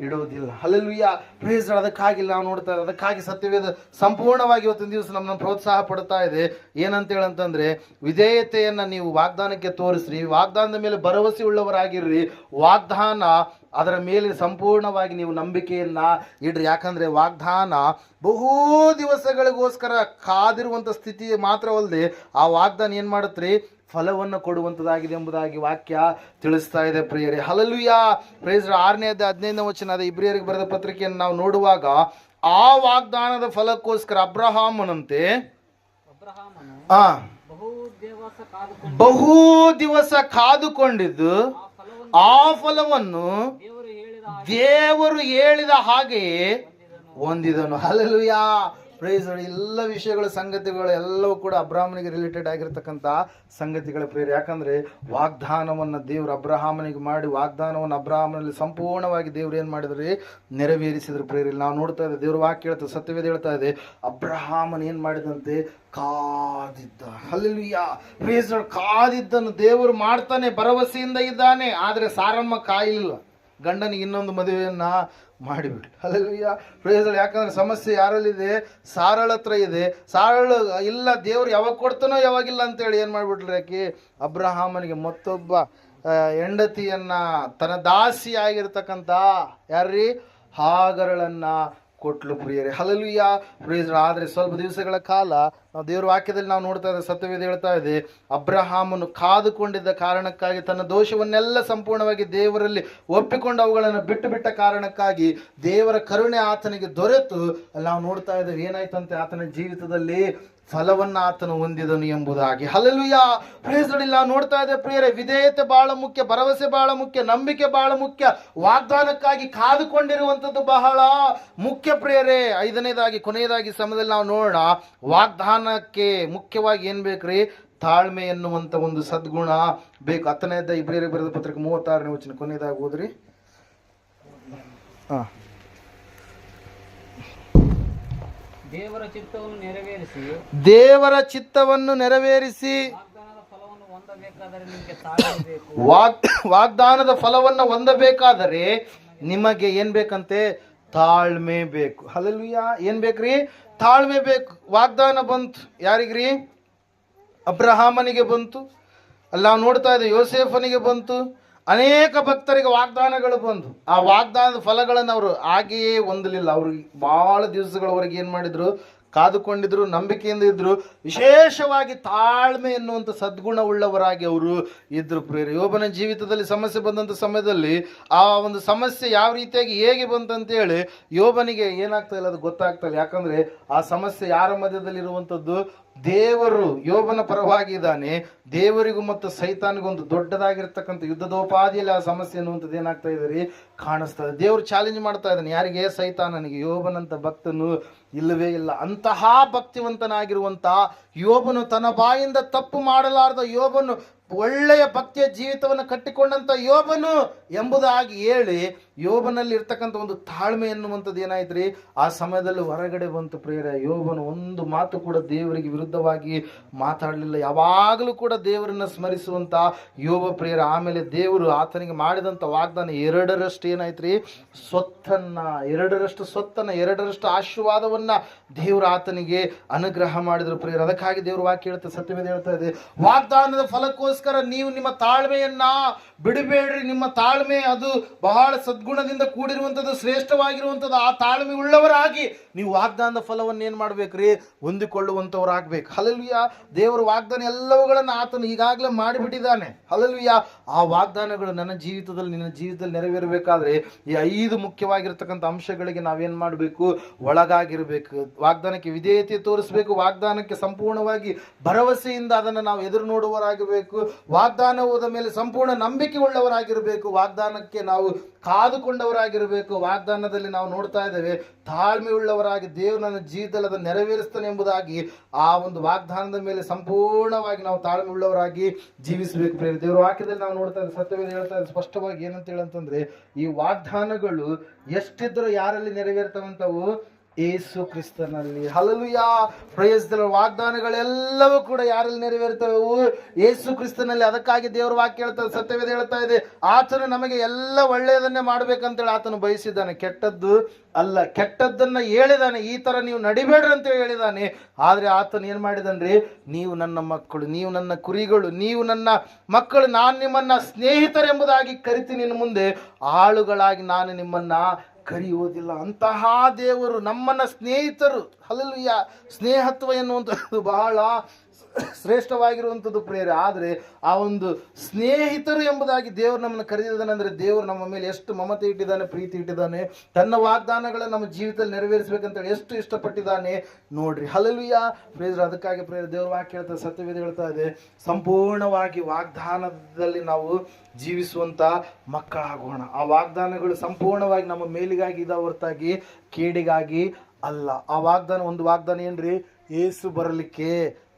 Speaker 1: ಇಡುವುದಿಲ್ಲ. ಹಲಲುಯ್ಯ ಪ್ರೇಸ್ ಅದಕ್ಕಾಗಿಲ್ಲ. ನಾವು ನೋಡ್ತಾ ಇದ್ದೀವಿ ಅದಕ್ಕಾಗಿ ಸತ್ಯವೇದ ಸಂಪೂರ್ಣವಾಗಿ ಇವತ್ತಿನ ದಿವಸ ನಮ್ಮನ್ನು ಪ್ರೋತ್ಸಾಹ ಪಡ್ತಾ ಇದೆ. ಏನಂತೇಳಂತಂದ್ರೆ, ವಿಧೇಯತೆಯನ್ನ ನೀವು ವಾಗ್ದಾನಕ್ಕೆ ತೋರಿಸ್ರಿ, ವಾಗ್ದಾನದ ಮೇಲೆ ಭರವಸೆ ಉಳ್ಳವರಾಗಿರ್ರಿ. ವಾಗ್ದಾನ ಅದರ ಮೇಲೆ ಸಂಪೂರ್ಣವಾಗಿ ನೀವು ನಂಬಿಕೆಯನ್ನ ಇಡ್ರಿ. ಯಾಕಂದ್ರೆ ವಾಗ್ದಾನ ಬಹು ದಿವಸಗಳಿಗೋಸ್ಕರ ಕಾದಿರುವಂಥ ಸ್ಥಿತಿ ಮಾತ್ರವಲ್ಲದೆ, ಆ ವಾಗ್ದಾನ ಏನು ಮಾಡುತ್ರಿ? ಫಲವನ್ನು ಕೊಡುವಂಥದ್ದಾಗಿದೆ ಎಂಬುದಾಗಿ ವಾಕ್ಯ ತಿಳಿಸ್ತಾ ಇದೆ ಪ್ರಿಯರೇ. ಹಲಲುಯ ಪ್ರೇಸರ ಆರನೇ ಅಧ್ಯಾಯ ಹದಿನೈದನೇ ವಚನ ಅದ ಇಬ್ರಿಯರಿಗೆ ಬರೆದ ಪತ್ರಿಕೆಯನ್ನು ನಾವು ನೋಡುವಾಗ ಆ ವಾಗ್ದಾನದ ಫಲಕ್ಕೋಸ್ಕರ ಅಬ್ರಹಾಮನಂತೆ
Speaker 2: ಬಹು ದಿವಸ
Speaker 1: ಕಾದುಕೊಂಡಿದ್ದು
Speaker 2: ಆ ಫಲವನ್ನು ದೇವರು ಹೇಳಿದ
Speaker 1: ಹಾಗೆಯೇ ಹೊಂದಿದನು. ಹಲಲುಯ ಪ್ರೈಸ್ ಎಲ್ಲ ವಿಷಯಗಳು, ಸಂಗತಿಗಳು ಎಲ್ಲವೂ ಕೂಡ ಅಬ್ರಾಹ್ಮನಿಗೆ ರಿಲೇಟೆಡ್ ಆಗಿರ್ತಕ್ಕಂಥ ಸಂಗತಿಗಳ ಪ್ರೇರ ಯಾಕಂದ್ರೆ ವಾಗ್ದಾನವನ್ನು ದೇವರು ಅಬ್ರಹಾಮನಿಗೆ ಮಾಡಿ, ವಾಗ್ದಾನವನ್ನು ಅಬ್ರಾಹ್ಮನಲ್ಲಿ ಸಂಪೂರ್ಣವಾಗಿ ದೇವ್ರು ಏನು ಮಾಡಿದ್ರಿ? ನೆರವೇರಿಸಿದ್ರು ಪ್ರೇರಿ ನಾವು ನೋಡ್ತಾ ಇದ್ದೇವೆ ದೇವ್ರ ವಾಕ್ಯ ಹೇಳ್ತದೆ ಸತ್ಯವೇದ ಹೇಳ್ತಾ ಇದೆ, ಅಬ್ರಹಾಮನ್ ಏನು ಮಾಡಿದಂತೆ? ಕಾದಿದ್ದ. ಅಲ್ಲಿಯ ಪ್ರೇಸ್ ಕಾದಿದ್ದನ್ನು ದೇವರು ಮಾಡ್ತಾನೆ, ಭರವಸೆಯಿಂದ ಇದ್ದಾನೆ. ಆದರೆ ಸಾರಮ್ಮ ಕಾಯಿಲ್ಲ ಗಂಡನಿಗೆ ಇನ್ನೊಂದು ಮದುವೆಯನ್ನ ಮಾಡಿಬಿಟ್ಲು ಅಲ್ಲಿಯ ಪ್ರಯೋಜನ, ಯಾಕಂದ್ರೆ ಸಮಸ್ಯೆ ಯಾರಲ್ಲಿದೆ? ಸಾರಳ ಹತ್ರ ಇದೆ. ಸಾರಳ, ಇಲ್ಲ, ದೇವ್ರು ಯಾವಾಗ ಕೊಡ್ತಾನೋ ಯಾವಾಗಿಲ್ಲ ಅಂತೇಳಿ ಏನು ಮಾಡಿಬಿಟ್ಲು ಯಾಕೆ? ಅಬ್ರಹಾಮನಿಗೆ ಮತ್ತೊಬ್ಬ ಹೆಂಡತಿಯನ್ನು, ತನ್ನ ದಾಸಿ ಆಗಿರ್ತಕ್ಕಂಥ ಯಾರ್ರೀ? ಹಾಗರಳನ್ನ ಕೊಟ್ಲು ಪ್ರಿಯರಿ. ಹಲಲುಯ್ಯ ಪ್ರಿಯ ಆದರೆ ಸ್ವಲ್ಪ ದಿವಸಗಳ ಕಾಲ ದೇವರ ವಾಕ್ಯದಲ್ಲಿ ನಾವು ನೋಡ್ತಾ ಇದ್ದೇವೆ ಸತ್ಯವೇದ ಹೇಳ್ತಾ ಇದೆ, ಅಬ್ರಹಾಮನು ಕಾದುಕೊಂಡಿದ್ದ ಕಾರಣಕ್ಕಾಗಿ ತನ್ನ ದೋಷವನ್ನೆಲ್ಲ ಸಂಪೂರ್ಣವಾಗಿ ದೇವರಲ್ಲಿ ಒಪ್ಪಿಕೊಂಡು ಅವುಗಳನ್ನು ಬಿಟ್ಟು ಬಿಟ್ಟ ಕಾರಣಕ್ಕಾಗಿ ದೇವರ ಕರುಣೆ ಆತನಿಗೆ ದೊರೆತು. ನಾವು ನೋಡ್ತಾ ಇದ್ದೇವೆ, ಏನಾಯ್ತಂತೆ ಆತನ ಜೀವಿತದಲ್ಲಿ ಫಲವನ್ನ ಆತನು ಹೊಂದಿದನು ಎಂಬುದಾಗಿ. ಹಲಲುಯ್ಯ ಪ್ರೇಸಡಿಲ್ಲ ನೋಡ್ತಾ ಇದೆ ಪ್ರಿಯರೇ, ವಿಧೇಯತೆ ಬಹಳ ಮುಖ್ಯ, ಭರವಸೆ ಬಹಳ ಮುಖ್ಯ, ನಂಬಿಕೆ ಬಹಳ ಮುಖ್ಯ, ವಾಗ್ದಾನಕ್ಕಾಗಿ ಕಾದುಕೊಂಡಿರುವಂಥದ್ದು ಬಹಳ ಮುಖ್ಯ ಪ್ರಿಯರೇ. ಐದನೇದಾಗಿ, ಕೊನೆಯದಾಗಿ ಸಮಯದಲ್ಲಿ ನಾವು ನೋಡೋಣ ವಾಗ್ದಾನಕ್ಕೆ ಮುಖ್ಯವಾಗಿ ಏನ್ ಬೇಕ್ರಿ? ತಾಳ್ಮೆ ಎನ್ನುವಂತ ಒಂದು ಸದ್ಗುಣ ಬೇಕು. ಹತ್ತನೇದ ಇಬ್ರಿಯರಿಗೆ ಬರೆದ ಪತ್ರಿಕೆ ಮೂವತ್ತಾರನೇ ವಚನ. ಕೊನೆಯದಾಗಿ ಹೋದ್ರಿ ಹಾ.
Speaker 2: ದೇವರ ಚಿತ್ತವನ್ನು ನೆರವೇರಿಸಿ.
Speaker 1: ದೇವರ ಚಿತ್ತವನ್ನು ನೆರವೇರಿಸಿ.
Speaker 2: ವಾಗ್ದಾನದ ಫಲವನ್ನು ಹೊಂದಬೇಕಾದರೆ ನಿಮಗೆ
Speaker 1: ಏನ್ ಬೇಕಂತೆ? ತಾಳ್ಮೆ ಬೇಕು. ಹಲಲುಯ ಏನ್ ಬೇಕ್ರಿ? ತಾಳ್ಮೆ ಬೇಕು ವಾಗ್ದಾನ ಬಂತು. ಯಾರಿಗ್ರಿ? ಅಬ್ರಹಾಮನಿಗೆ ಬಂತು. ಅಲ್ಲಿ ನೋಡ್ತಾ ಇದ್ದೆ, ಯೋಸೇಫನಿಗೆ ಬಂತು. ಅನೇಕ ಭಕ್ತರಿಗೆ ವಾಗ್ದಾನಗಳು ಬಂದು. ಆ ವಾಗ್ದಾನದ ಫಲಗಳನ್ನು ಅವರು ಹಾಗೆಯೇ ಹೊಂದಲಿಲ್ಲ. ಅವ್ರಿಗೆ ಬಹಳ ದಿವಸಗಳವರೆಗೆ ಏನು ಮಾಡಿದ್ರು? ಕಾದುಕೊಂಡಿದ್ರು, ನಂಬಿಕೆಯಿಂದ ಇದ್ರು, ವಿಶೇಷವಾಗಿ ತಾಳ್ಮೆ ಎನ್ನುವಂಥ ಸದ್ಗುಣ ಉಳ್ಳವರಾಗಿ ಅವರು ಇದ್ರು ಪ್ರೇರಿ ಯೋಬನ ಜೀವಿತದಲ್ಲಿ ಸಮಸ್ಯೆ ಬಂದಂಥ ಸಮಯದಲ್ಲಿ ಆ ಒಂದು ಸಮಸ್ಯೆ ಯಾವ ರೀತಿಯಾಗಿ ಹೇಗೆ ಬಂತಂತೇಳಿ ಯೋಬನಿಗೆ ಏನಾಗ್ತಾ ಇಲ್ಲ ಅದು ಗೊತ್ತಾಗ್ತಾ ಇಲ್ಲ. ಯಾಕಂದ್ರೆ ಆ ಸಮಸ್ಯೆ ಯಾರ ಮಧ್ಯದಲ್ಲಿ ಇರುವಂಥದ್ದು ದೇವರು ಯೋಬನ ಪರವಾಗಿ ಇದ್ದಾನೆ, ದೇವರಿಗೂ ಮತ್ತು ಸೈತಾನಿಗೂ ಒಂದು ದೊಡ್ಡದಾಗಿರ್ತಕ್ಕಂಥ ಯುದ್ಧದೋಪಾದಿಯಲ್ಲಿ ಆ ಸಮಸ್ಯೆ ಅನ್ನುವಂಥದ್ದು ಏನಾಗ್ತಾ ಇದೆ ರೀ? ಕಾಣಿಸ್ತಾ ಇದೆ. ದೇವರು ಚಾಲೆಂಜ್ ಮಾಡ್ತಾ ಇದ್ದಾನೆ. ಯಾರಿಗೆ? ಸೈತಾನನಿಗೆ. ಯೋಬನಂತ ಭಕ್ತನು ಇಲ್ಲವೇ ಇಲ್ಲ. ಅಂತಹ ಭಕ್ತಿವಂತನಾಗಿರುವಂತಹ ಯೋಬನು ತನ್ನ ಬಾಯಿಂದ ತಪ್ಪು ಮಾಡಲಾರದ ಯೋಬನು ಒಳ್ಳೆಯ ಭಕ್ತಿಯ ಜೀವಿತವನ್ನು ಕಟ್ಟಿಕೊಂಡಂತ ಯೋಬನು ಎಂಬುದಾಗಿ ಹೇಳಿ ಯೋಬನಲ್ಲಿ ಇರ್ತಕ್ಕಂಥ ಒಂದು ತಾಳ್ಮೆ ಎನ್ನುವಂಥದ್ದು ಏನಾಯ್ತ್ರಿ? ಆ ಸಮಯದಲ್ಲಿ ಹೊರಗಡೆ ಬಂತು ಪ್ರೇರ ಯೋಬನು ಒಂದು ಮಾತು ಕೂಡ ದೇವರಿಗೆ ವಿರುದ್ಧವಾಗಿ ಮಾತಾಡಲಿಲ್ಲ. ಯಾವಾಗಲೂ ಕೂಡ ದೇವರನ್ನ ಸ್ಮರಿಸುವಂತ ಯೋಬ ಪ್ರೇರ ಆಮೇಲೆ ದೇವರು ಆತನಿಗೆ ಮಾಡಿದಂಥ ವಾಗ್ದಾನ ಎರಡರಷ್ಟು ಏನಾಯ್ತು ರೀ ಸ್ವತ್ತನ್ನು, ಎರಡರಷ್ಟು ಸ್ವತ್ತನ್ನು, ಎರಡರಷ್ಟು ಆಶೀರ್ವಾದವನ್ನು ದೇವರು ಆತನಿಗೆ ಅನುಗ್ರಹ ಮಾಡಿದ್ರು ಪ್ರೇರ ಅದಕ್ಕಾಗಿ ದೇವರು ವಾಕ್ಯ ಹೇಳ್ತಾ ಸತ್ಯವೇದ ಹೇಳ್ತಾ ಇದೆ, ವಾಗ್ದಾನದ ಫಲಕ್ಕೋಸ್ಕರ ನೀವು ನಿಮ್ಮ ತಾಳ್ಮೆಯನ್ನ ಬಿಡಬೇಡ್ರಿ. ನಿಮ್ಮ ತಾಳ್ಮೆ ಅದು ಬಹಳ ಸದ್ಗುಣದಿಂದ ಕೂಡಿರುವಂಥದ್ದು, ಶ್ರೇಷ್ಠವಾಗಿರುವಂಥದ್ದು. ಆ ತಾಳ್ಮೆ ಉಳ್ಳವರಾಗಿ ನೀವು ವಾಗ್ದಾನದ ಫಲವನ್ನು ಏನು ಮಾಡ್ಬೇಕ್ರಿ? ಹೊಂದಿಕೊಳ್ಳುವಂಥವ್ರಾಗ್ಬೇಕು. ಹಲಲ್ವಿಯ ದೇವರ ವಾಗ್ದಾನ ಎಲ್ಲವುಗಳನ್ನು ಆತನು ಈಗಾಗಲೇ ಮಾಡಿಬಿಟ್ಟಿದ್ದಾನೆ. ಹಲಲ್ವಿಯ ಆ ವಾಗ್ದಾನಗಳು ನನ್ನ ಜೀವಿತದಲ್ಲಿ, ನಿನ್ನ ಜೀವಿತದಲ್ಲಿ ನೆರವೇರಬೇಕಾದ್ರೆ ಈ ಐದು ಮುಖ್ಯವಾಗಿರ್ತಕ್ಕಂಥ ಅಂಶಗಳಿಗೆ ನಾವೇನು ಮಾಡಬೇಕು? ಒಳಗಾಗಿರ್ಬೇಕು. ವಾಗ್ದಾನಕ್ಕೆ ವಿಧೇಯತೆ ತೋರಿಸಬೇಕು. ವಾಗ್ದಾನಕ್ಕೆ ಸಂಪೂರ್ಣವಾಗಿ ಭರವಸೆಯಿಂದ ಅದನ್ನು ನಾವು ಎದುರು ನೋಡುವವರಾಗಿರಬೇಕು ವಾಗ್ದಾನ ಹೋದ ಮೇಲೆ ಸಂಪೂರ್ಣ ನಂಬಿಕೆ ಉಳ್ಳವರಾಗಿರಬೇಕು ವಾಗ್ದಾನಕ್ಕೆ ನಾವು ಕಾದುಕೊಂಡವರಾಗಿರಬೇಕು. ವಾಗ್ದಾನದಲ್ಲಿ ನಾವು ನೋಡ್ತಾ ಇದ್ದೇವೆ ತಾಳ್ಮೆ ಉಳ್ಳವರಾಗಿ ದೇವರು ನನ್ನ ಜೀವಿತದಲ್ಲಿ ನೆರವೇರಿಸ್ತಾನೆ ಎಂಬುದಾಗಿ ಆ ಒಂದು ವಾಗ್ದಾನದ ಮೇಲೆ ಸಂಪೂರ್ಣವಾಗಿ ನಾವು ತಾಳ್ಮೆ ಉಳ್ಳವರಾಗಿ ಜೀವಿಸಬೇಕು ಪ್ರೇರ ದೇವರ ವಾಕ್ಯದಲ್ಲಿ ನಾವು ನೋಡ್ತಾ ಇದ್ದೇವೆ, ಸತ್ಯವೇದ ಹೇಳ್ತಾ ಇದ್ದೇವೆ, ಸ್ಪಷ್ಟವಾಗಿ ಏನಂತ ಹೇಳಂತಂದ್ರೆ, ಈ ವಾಗ್ದಾನಗಳು ಎಷ್ಟಿದ್ರೂ ಯಾರಲ್ಲಿ ನೆರವೇರ್ತವಂತವು? ಏಸು ಕ್ರಿಸ್ತನಲ್ಲಿ. ಹಲಲುಯ ಪ್ರಯಸ್ತರ ವಾಗ್ದಾನಗಳೆಲ್ಲವೂ ಕೂಡ ಯಾರಲ್ಲಿ ನೆರವೇರ್ತವೆ ಏಸು ಕ್ರಿಸ್ತನಲ್ಲಿ. ಅದಕ್ಕಾಗಿ ದೇವರ ವಾಕ್ಯ ಹೇಳ್ತಾರೆ ಸತ್ಯವೇದ ಹೇಳ್ತಾ ಇದೆ. ಆತನು ನಮಗೆ ಎಲ್ಲ ಒಳ್ಳೆಯದನ್ನೇ ಮಾಡ್ಬೇಕಂತೇಳಿ ಆತನು ಬಯಸಿದ್ದಾನೆ. ಕೆಟ್ಟದ್ದು ಅಲ್ಲ, ಕೆಟ್ಟದ್ದನ್ನ ಹೇಳಿದಾನೆ. ಈ ತರ ನೀವು ನಡಿಬೇಡ್ರಿ ಅಂತ ಹೇಳಿದಾನೆ. ಆದರೆ ಆತನು ಏನು ಮಾಡಿದನ್ರಿ? ನೀವು ನನ್ನ ಮಕ್ಕಳು, ನೀವು ನನ್ನ ಕುರಿಗಳು, ನೀವು ನನ್ನ ಮಕ್ಕಳು, ನಾನು ನಿಮ್ಮನ್ನ ಸ್ನೇಹಿತರೆಂಬುದಾಗಿ ಕರಿತೀನಿ ಮುಂದೆ. ಆಳುಗಳಾಗಿ ನಾನು ನಿಮ್ಮನ್ನ ಕರೆಯುವುದಿಲ್ಲ. ಅಂತಹ ದೇವರು ನಮ್ಮನ್ನ ಸ್ನೇಹಿತರು. ಅಲ್ಲಲ್ಲಿಯ ಸ್ನೇಹತ್ವ ಎನ್ನುವಂಥದ್ದು ಬಹಳ ಶ್ರೇಷ್ಠವಾಗಿರುವಂಥದ್ದು ಪ್ರೇರೆ ಆದರೆ ಆ ಒಂದು ಸ್ನೇಹಿತರು ಎಂಬುದಾಗಿ ದೇವರು ನಮ್ಮನ್ನು ಕರೆದಿದ್ದಾನೆ ಅಂದರೆ ದೇವರು ನಮ್ಮ ಮೇಲೆ ಎಷ್ಟು ಮಮತೆ ಇಟ್ಟಿದ್ದಾನೆ, ಪ್ರೀತಿ ಇಟ್ಟಿದ್ದಾನೆ, ತನ್ನ ವಾಗ್ದಾನಗಳನ್ನು ನಮ್ಮ ಜೀವಿತದಲ್ಲಿ ನೆರವೇರಿಸಬೇಕಂತೇಳಿ ಎಷ್ಟು ಇಷ್ಟಪಟ್ಟಿದ್ದಾನೆ ನೋಡ್ರಿ. ಹಲಲುಯ್ಯ ಪ್ರೇದ್ರ ಅದಕ್ಕಾಗಿ ಪ್ರೇರ ದೇವರು ವಾಕ್ಯ ಹೇಳ್ತಾ, ಸತ್ಯವೇದ ಹೇಳ್ತಾ ಇದೆ, ಸಂಪೂರ್ಣವಾಗಿ ವಾಗ್ದಾನದಲ್ಲಿ ನಾವು ಜೀವಿಸುವಂಥ ಮಕ್ಕಳಾಗೋಣ. ಆ ವಾಗ್ದಾನಗಳು ಸಂಪೂರ್ಣವಾಗಿ ನಮ್ಮ ಮೇಲಿಗಾಗಿ ಇದ ಹೊರತಾಗಿ, ಕೇಡಿಗಾಗಿ ಅಲ್ಲ. ಆ ವಾಗ್ದಾನ, ಒಂದು ವಾಗ್ದಾನ ಏನ್ರಿ? ಏಸು ಬರಲಿಕ್ಕೆ.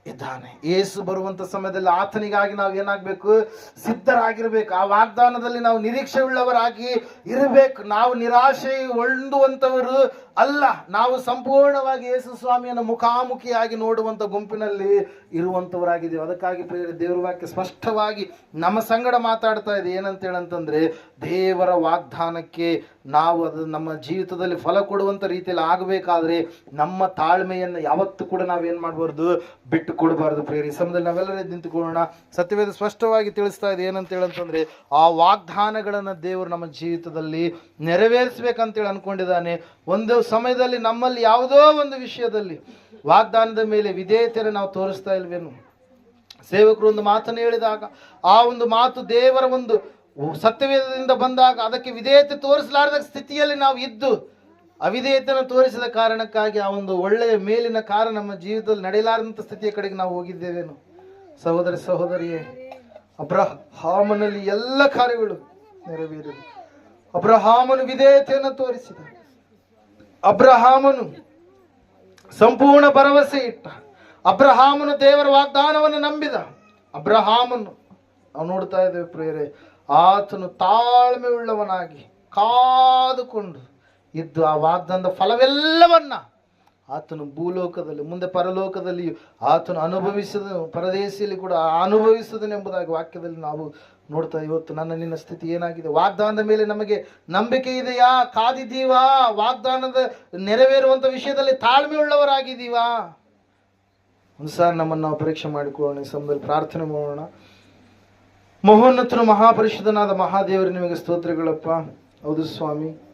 Speaker 1: ಇದ್ದಾನೆ. ಏಸು ಬರುವಂತ ಸಮಯದಲ್ಲಿ ಆತನಿಗಾಗಿ ನಾವು ಏನಾಗಬೇಕು? ಸಿದ್ಧರಾಗಿರ್ಬೇಕು. ಆ ವಾಗ್ದಾನದಲ್ಲಿ ನಾವು ನಿರೀಕ್ಷೆ ಉಳ್ಳವರಾಗಿ ಇರಬೇಕು. ನಾವು ನಿರಾಶೆ ಹೊಂದುವಂಥವರು ಅಲ್ಲ, ನಾವು ಸಂಪೂರ್ಣವಾಗಿ ಯೇಸು ಸ್ವಾಮಿಯನ್ನು ಮುಖಾಮುಖಿಯಾಗಿ ನೋಡುವಂಥ ಗುಂಪಿನಲ್ಲಿ ಇರುವಂಥವರಾಗಿದ್ದೀವಿ ಅದಕ್ಕಾಗಿ ದೇವರ ವಾಕ್ಯ ಸ್ಪಷ್ಟವಾಗಿ ನಮ್ಮ ಸಂಗಡ ಮಾತಾಡ್ತಾ ಇದೆ. ಏನಂತ ಹೇಳಂತಂದ್ರೆ ದೇವರ ವಾಗ್ದಾನಕ್ಕೆ ನಾವು ಅದು ನಮ್ಮ ಜೀವಿತದಲ್ಲಿ ಫಲ ಕೊಡುವಂಥ ರೀತಿಯಲ್ಲಿ ಆಗಬೇಕಾದ್ರೆ ನಮ್ಮ ತಾಳ್ಮೆಯನ್ನು ಯಾವತ್ತೂ ಕೂಡ ನಾವೇನು ಮಾಡಬಾರ್ದು? ಬಿಟ್ಟು ಕೊಡಬಾರ್ದು ಪ್ರೇರಿ ಸಮಯದಲ್ಲಿ ನಾವೆಲ್ಲರೇ ನಿಂತುಕೊಳ್ಳೋಣ. ಸತ್ಯವೇದ ಸ್ಪಷ್ಟವಾಗಿ ತಿಳಿಸ್ತಾ ಇದೆ. ಏನಂತ ಹೇಳಂತಂದ್ರೆ ಆ ವಾಗ್ದಾನಗಳನ್ನು ದೇವರು ನಮ್ಮ ಜೀವಿತದಲ್ಲಿ ನೆರವೇರಿಸ್ಬೇಕಂತೇಳಿ ಅನ್ಕೊಂಡಿದ್ದಾನೆ. ಒಂದು ಸಮಯದಲ್ಲಿ ನಮ್ಮಲ್ಲಿ ಯಾವುದೋ ಒಂದು ವಿಷಯದಲ್ಲಿ ವಾಗ್ದಾನದ ಮೇಲೆ ವಿಧೇಯತೆಯನ್ನು ನಾವು ತೋರಿಸ್ತಾ ಇಲ್ವೇನು? ಸೇವಕರು ಒಂದು ಮಾತನ್ನು ಹೇಳಿದಾಗ, ಆ ಒಂದು ಮಾತು ದೇವರ ಒಂದು ಸತ್ಯವೇದದಿಂದ ಬಂದಾಗ ಅದಕ್ಕೆ ವಿಧೇಯತೆ ತೋರಿಸಲಾರದ ಸ್ಥಿತಿಯಲ್ಲಿ ನಾವು ಇದ್ದು, ಅವಿಧೇಯತೆಯನ್ನು ತೋರಿಸಿದ ಕಾರಣಕ್ಕಾಗಿ ಆ ಒಂದು ಒಳ್ಳೆಯ ಮೇಲಿನ ಕಾರ ನಮ್ಮ ಜೀವಿತದಲ್ಲಿ ನಡೆಯಲಾರದಂಥ ಸ್ಥಿತಿಯ ಕಡೆಗೆ ನಾವು ಹೋಗಿದ್ದೇವೇನು? ಸಹೋದರಿ ಸಹೋದರಿಯೇ, ಅಬ್ರಹಾಮನಲ್ಲಿ ಎಲ್ಲ ಕಾರ್ಯಗಳು ನೆರವೇರಿವೆ ಅಬ್ರಹಾಮನು ವಿಧೇಯತೆಯನ್ನು ತೋರಿಸಿದ. ಅಬ್ರಹಾಮನು ಸಂಪೂರ್ಣ ಭರವಸೆ ಇಟ್ಟ. ಅಬ್ರಹಾಮನು ದೇವರ ವಾಗ್ದಾನವನ್ನು ನಂಬಿದ. ಅಬ್ರಹಾಮನು, ನಾವು ನೋಡ್ತಾ ಇದ್ದೇವೆ ಪ್ರೇರೆ ಆತನು ತಾಳ್ಮೆ ಉಳ್ಳವನಾಗಿ ಕಾದುಕೊಂಡು ಇದ್ದು ಆ ವಾಗ್ದಾನದ ಫಲವೆಲ್ಲವನ್ನ ಆತನು ಭೂಲೋಕದಲ್ಲಿ, ಮುಂದೆ ಪರಲೋಕದಲ್ಲಿಯೂ ಆತನು ಅನುಭವಿಸದ, ಪರದೇಶಿಯಲ್ಲಿ ಕೂಡ ಅನುಭವಿಸದನೆಂಬುದಾಗಿ ವಾಕ್ಯದಲ್ಲಿ ನಾವು ನೋಡ್ತಾ ಇವತ್ತು ನನ್ನ ನಿನ್ನ ಸ್ಥಿತಿ ಏನಾಗಿದೆ? ವಾಗ್ದಾನದ ಮೇಲೆ ನಮಗೆ ನಂಬಿಕೆ ಇದೆಯಾ? ಕಾದಿದ್ದೀವಾ? ವಾಗ್ದಾನದ ನೆರವೇರುವಂತ ವಿಷಯದಲ್ಲಿ ತಾಳ್ಮೆ ಉಳ್ಳವರಾಗಿದ್ದೀವಾ? ಒಂದು ಸಾರಿ ನಮ್ಮನ್ನು ನಾವು ಪರೀಕ್ಷೆ ಮಾಡಿಕೊಳ್ಳೋಣ, ಈ ಸಮಯದಲ್ಲಿ ಪ್ರಾರ್ಥನೆ ಮಾಡೋಣ. ಮಹೋನ್ನತನು ಮಹಾಪರಿಷದನಾದ ಮಹಾದೇವರು, ನಿಮಗೆ ಸ್ತೋತ್ರಗಳಪ್ಪ. ಹೌದು ಸ್ವಾಮಿ.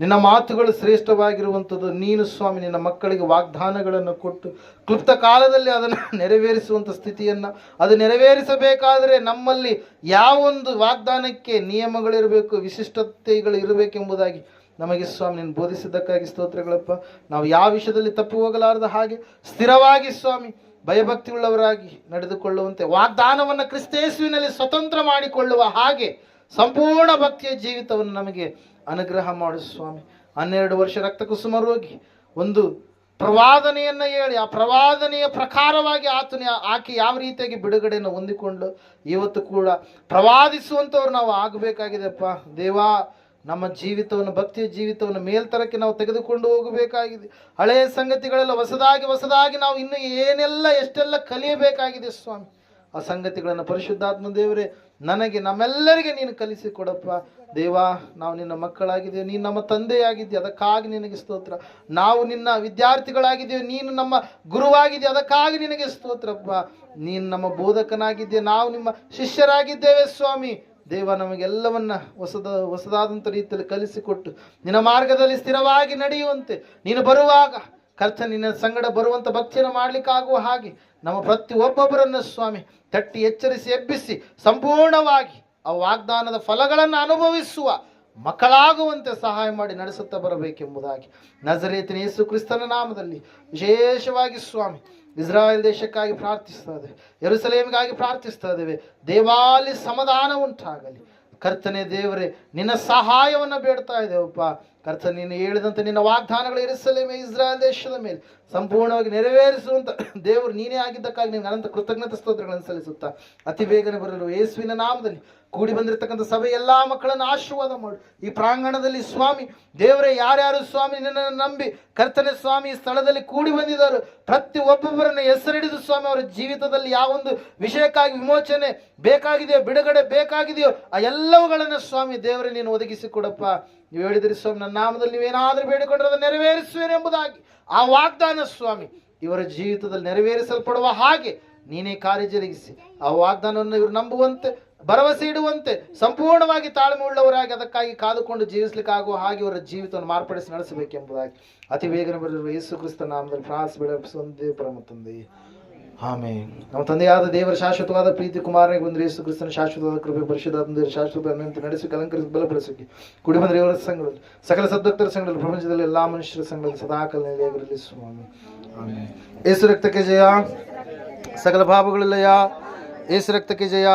Speaker 1: ನಿನ್ನ ಮಾತುಗಳು ಶ್ರೇಷ್ಠವಾಗಿರುವಂಥದ್ದು. ನೀನು ಸ್ವಾಮಿ, ನಿನ್ನ ಮಕ್ಕಳಿಗೆ ವಾಗ್ದಾನಗಳನ್ನು ಕೊಟ್ಟು ಕ್ಲುಪ್ತ ಕಾಲದಲ್ಲಿ ಅದನ್ನು ನೆರವೇರಿಸುವಂಥ ಸ್ಥಿತಿಯನ್ನು ಅದು ನೆರವೇರಿಸಬೇಕಾದರೆ ನಮ್ಮಲ್ಲಿ ಯಾವೊಂದು ವಾಗ್ದಾನಕ್ಕೆ ನಿಯಮಗಳಿರಬೇಕು ವಿಶಿಷ್ಟತೆಗಳು ಇರಬೇಕೆಂಬುದಾಗಿ ನಮಗೆ ಸ್ವಾಮಿ, ನೀನು ಬೋಧಿಸಿದ್ದಕ್ಕಾಗಿ ಸ್ತೋತ್ರಗಳಪ್ಪ. ನಾವು ಯಾವ ವಿಷಯದಲ್ಲಿ ತಪ್ಪು ಹೋಗಲಾರದ ಹಾಗೆ ಸ್ಥಿರವಾಗಿ ಸ್ವಾಮಿ, ಭಯಭಕ್ತಿಯುಳ್ಳವರಾಗಿ ನಡೆದುಕೊಳ್ಳುವಂತೆ, ವಾಗ್ದಾನವನ್ನು ಕ್ರಿಸ್ತೇಸುವಿನಲ್ಲಿ ಸ್ವತಂತ್ರ ಮಾಡಿಕೊಳ್ಳುವ ಹಾಗೆ ಸಂಪೂರ್ಣ ಭಕ್ತಿಯ ಜೀವಿತವನ್ನು ನಮಗೆ ಅನುಗ್ರಹ ಮಾಡು ಸ್ವಾಮಿ. ಹನ್ನೆರಡು ವರ್ಷ ರಕ್ತ ಕುಸುಮ ರೋಗಿ ಒಂದು ಪ್ರವಾದನೆಯನ್ನು ಹೇಳಿ, ಆ ಪ್ರವಾದನೆಯ ಪ್ರಕಾರವಾಗಿ ಆತನ ಆಕೆ ಯಾವ ರೀತಿಯಾಗಿ ಬಿಡುಗಡೆಯನ್ನು ಹೊಂದಿಕೊಂಡು ಇವತ್ತು ಕೂಡ ಪ್ರವಾದಿಸುವಂಥವ್ರು ನಾವು ಆಗಬೇಕಾಗಿದೆಪ್ಪ. ದೇವಾ, ನಮ್ಮ ಜೀವಿತವನ್ನು, ಭಕ್ತಿಯ ಜೀವಿತವನ್ನು ಮೇಲ್ತರಕ್ಕೆ ನಾವು ತೆಗೆದುಕೊಂಡು ಹೋಗಬೇಕಾಗಿದೆ. ಹಳೆಯ ಸಂಗತಿಗಳೆಲ್ಲ ಹೊಸದಾಗಿ ಹೊಸದಾಗಿ ನಾವು ಇನ್ನು ಏನೆಲ್ಲ ಎಷ್ಟೆಲ್ಲ ಕಲಿಯಬೇಕಾಗಿದೆ ಸ್ವಾಮಿ. ಆ ಸಂಗತಿಗಳನ್ನು ಪರಿಶುದ್ಧಾತ್ಮ ದೇವರೇ, ನನಗೆ ನಮ್ಮೆಲ್ಲರಿಗೆ ನೀನು ಕಲಿಸಿಕೊಡಪ್ಪ. ದೇವಾ, ನಾವು ನಿನ್ನ ಮಕ್ಕಳಾಗಿದ್ದೇವೆ, ನೀನು ನಮ್ಮ ತಂದೆಯಾಗಿದ್ದೆ, ಅದಕ್ಕಾಗಿ ನಿನಗೆ ಸ್ತೋತ್ರ. ನಾವು ನಿನ್ನ ವಿದ್ಯಾರ್ಥಿಗಳಾಗಿದ್ದೇವೆ, ನೀನು ನಮ್ಮ ಗುರುವಾಗಿದೆ ಅದಕ್ಕಾಗಿ ನಿನಗೆ ಸ್ತೋತ್ರಪ್ಪ. ನೀನು ನಮ್ಮ ಬೋಧಕನಾಗಿದ್ದೆ, ನಾವು ನಿಮ್ಮ ಶಿಷ್ಯರಾಗಿದ್ದೇವೆ ಸ್ವಾಮಿ. ದೇವ, ನಮಗೆಲ್ಲವನ್ನ ಹೊಸದ, ಹೊಸದಾದಂಥ ರೀತಿಯಲ್ಲಿ ಕಲಿಸಿಕೊಟ್ಟು, ನಿನ್ನ ಮಾರ್ಗದಲ್ಲಿ ಸ್ಥಿರವಾಗಿ ನಡೆಯುವಂತೆ. ನೀನು ಬರುವಾಗ ಕರ್ತ ನಿನ್ನ ಸಂಗಡ ಬರುವಂಥ ಭಕ್ತಿಯನ್ನು ಮಾಡಲಿಕ್ಕಾಗುವ ಹಾಗೆ ನಮ್ಮ ಪ್ರತಿ ಒಬ್ಬೊಬ್ಬರನ್ನು ಸ್ವಾಮಿ ತಟ್ಟಿ ಎಚ್ಚರಿಸಿ, ಎಬ್ಬಿಸಿ, ಸಂಪೂರ್ಣವಾಗಿ ಆ ವಾಗ್ದಾನದ ಫಲಗಳನ್ನು ಅನುಭವಿಸುವ ಮಕ್ಕಳಾಗುವಂತೆ ಸಹಾಯ ಮಾಡಿ ನಡೆಸುತ್ತಾ ಬರಬೇಕೆಂಬುದಾಗಿ ನಜರೇತಿನ ಯೇಸು ಕ್ರಿಸ್ತನ ನಾಮದಲ್ಲಿ ವಿಶೇಷವಾಗಿ ಸ್ವಾಮಿ ಇಸ್ರಾಯೇಲ್ ದೇಶಕ್ಕಾಗಿ ಪ್ರಾರ್ಥಿಸ್ತಾ ಇದ್ದೇವೆ ಎರುಸಲೇಮ್ಗಾಗಿ ಪ್ರಾರ್ಥಿಸ್ತಾ ಇದ್ದೇವೆ, ದೇವಾಲಿ ಸಮಾಧಾನ ಉಂಟಾಗಲಿ. ಕರ್ತನೆ ದೇವರೇ, ನಿನ್ನ ಸಹಾಯವನ್ನು ಬೇಡ್ತಾ ಇದ್ದೇವಪ್ಪ. ಕರ್ತ ನೀನು ಹೇಳಿದಂತೆ ನಿನ್ನ ವಾಗ್ದಾನಗಳು ಇರಿಸಲೇಮೆ ಇಸ್ರಾಯೇಲ್ ದೇಶದ ಮೇಲೆ ಸಂಪೂರ್ಣವಾಗಿ ನೆರವೇರಿಸುವಂತ ದೇವರು ನೀನೇ ಆಗಿದ್ದಕ್ಕಾಗಿ ನಿನ್ನ ಅನಂತ ಕೃತಜ್ಞತಾ ಸ್ತೋತ್ರಗಳನ್ನು ಸಲ್ಲಿಸುತ್ತಾ, ಅತಿ ಬೇಗನೆ ಬರಲು ಯೇಸುವಿನ ನಾಮದಲ್ಲಿ ಕೂಡಿ ಬಂದಿರತಕ್ಕಂಥ ಸಭೆ ಎಲ್ಲ ಮಕ್ಕಳನ್ನು ಆಶೀರ್ವಾದ ಮಾಡು. ಈ ಪ್ರಾಂಗಣದಲ್ಲಿ ಸ್ವಾಮಿ, ದೇವರೇ, ಯಾರ್ಯಾರು ಸ್ವಾಮಿ ನಿನ್ನನ್ನು ನಂಬಿ, ಕರ್ತನೆ ಸ್ವಾಮಿ ಸ್ಥಳದಲ್ಲಿ ಕೂಡಿ ಬಂದಿದ್ದಾರೆ. ಪ್ರತಿ ಒಬ್ಬೊಬ್ಬರನ್ನ ಹೆಸರಿಡಿದು ಸ್ವಾಮಿ, ಅವರ ಜೀವಿತದಲ್ಲಿ ಯಾವೊಂದು ವಿಷಯಕ್ಕಾಗಿ ವಿಮೋಚನೆ ಬೇಕಾಗಿದೆಯೋ, ಬಿಡುಗಡೆ ಬೇಕಾಗಿದೆಯೋ, ಆ ಎಲ್ಲವುಗಳನ್ನು ಸ್ವಾಮಿ ದೇವರೇ, ನೀನು ಒದಗಿಸಿಕೊಡಪ್ಪ. ನೀವು ಹೇಳಿದ್ರಿ, ಸ್ವಾಮಿ, ನನ್ನ ನಾಮದಲ್ಲಿ ನೀವೇನಾದರೂ ಬೇಡಿಕೊಂಡ್ರೆ ಅದನ್ನು ನೆರವೇರಿಸುವೇನೆ ಎಂಬುದಾಗಿ. ಆ ವಾಗ್ದಾನ ಸ್ವಾಮಿ, ಇವರ ಜೀವಿತದಲ್ಲಿ ನೆರವೇರಿಸಲ್ಪಡುವ ಹಾಗೆ ನೀನೇ ಕಾರ್ಯ ಜರುಗಿಸಿ. ಆ ವಾಗ್ದಾನವನ್ನು ಇವರು ನಂಬುವಂತೆ ಭರವಸೆ ಇಡುವಂತೆ, ಸಂಪೂರ್ಣವಾಗಿ ತಾಳ್ಮೆ ಉಳ್ಳವರಾಗಿ ಅದಕ್ಕಾಗಿ ಕಾದುಕೊಂಡು ಜೀವಿಸಲಿಕ್ಕಾಗುವ ಹಾಗೆ ಅವರ ಜೀವಿತವನ್ನು ಮಾರ್ಪಡಿಸಿ ನಡೆಸಬೇಕೆಂಬುದಾಗಿ ಅತಿ ಬೇಗನೆ ಬರೆದಿರುವ ಯೇಸು ಕ್ರಿಸ್ತ ನಾಮದಲ್ಲಿ ಫ್ರಾನ್ಸ್ ಬೆಳಪಿಸುವಂತೆ ಪರಮ ತಂದೆ. ಆಮೇ ನಮ್ಮ ತಂದೆಯಾದ ದೇವರ ಶಾಶ್ವತವಾದ ಪ್ರೀತಿ ಕುಮಾರನಿಗೆ ಬಂದರೆ ಯೇಸು ಕ್ರಿಸ್ತನ ಶಾಶ್ವತವಾದ ಕೃಪೆ ದೇವರ ಶಾಶ್ವತ ನಡೆಸಿ ಅಲಂಕರಿಸಿ ಬಲಪಡಿಸಿ. ಕುಡಿ ಬಂದರೆ ದೇವರ ಸಂಘಗಳಲ್ಲಿ ಸಕಲ ಸದ್ಭಕ್ತರ ಸಂಘದಲ್ಲಿ, ಪ್ರಪಂಚದಲ್ಲಿ ಎಲ್ಲಾ ಮನುಷ್ಯರ ಸಂಘದಲ್ಲಿ ಸದಾಕಾಲ ನೆಲೆಯಾಗಿರಲಿ ಸ್ವಾಮಿ. ಯೇಸು ರಕ್ತಕ್ಕೆ ಜಯ. ಸಕಲ ಭಾವಗಳಿಲ್ಲಯ್ಯ ಯೇಸು ರಕ್ತಕ್ಕೆ ಜಯ.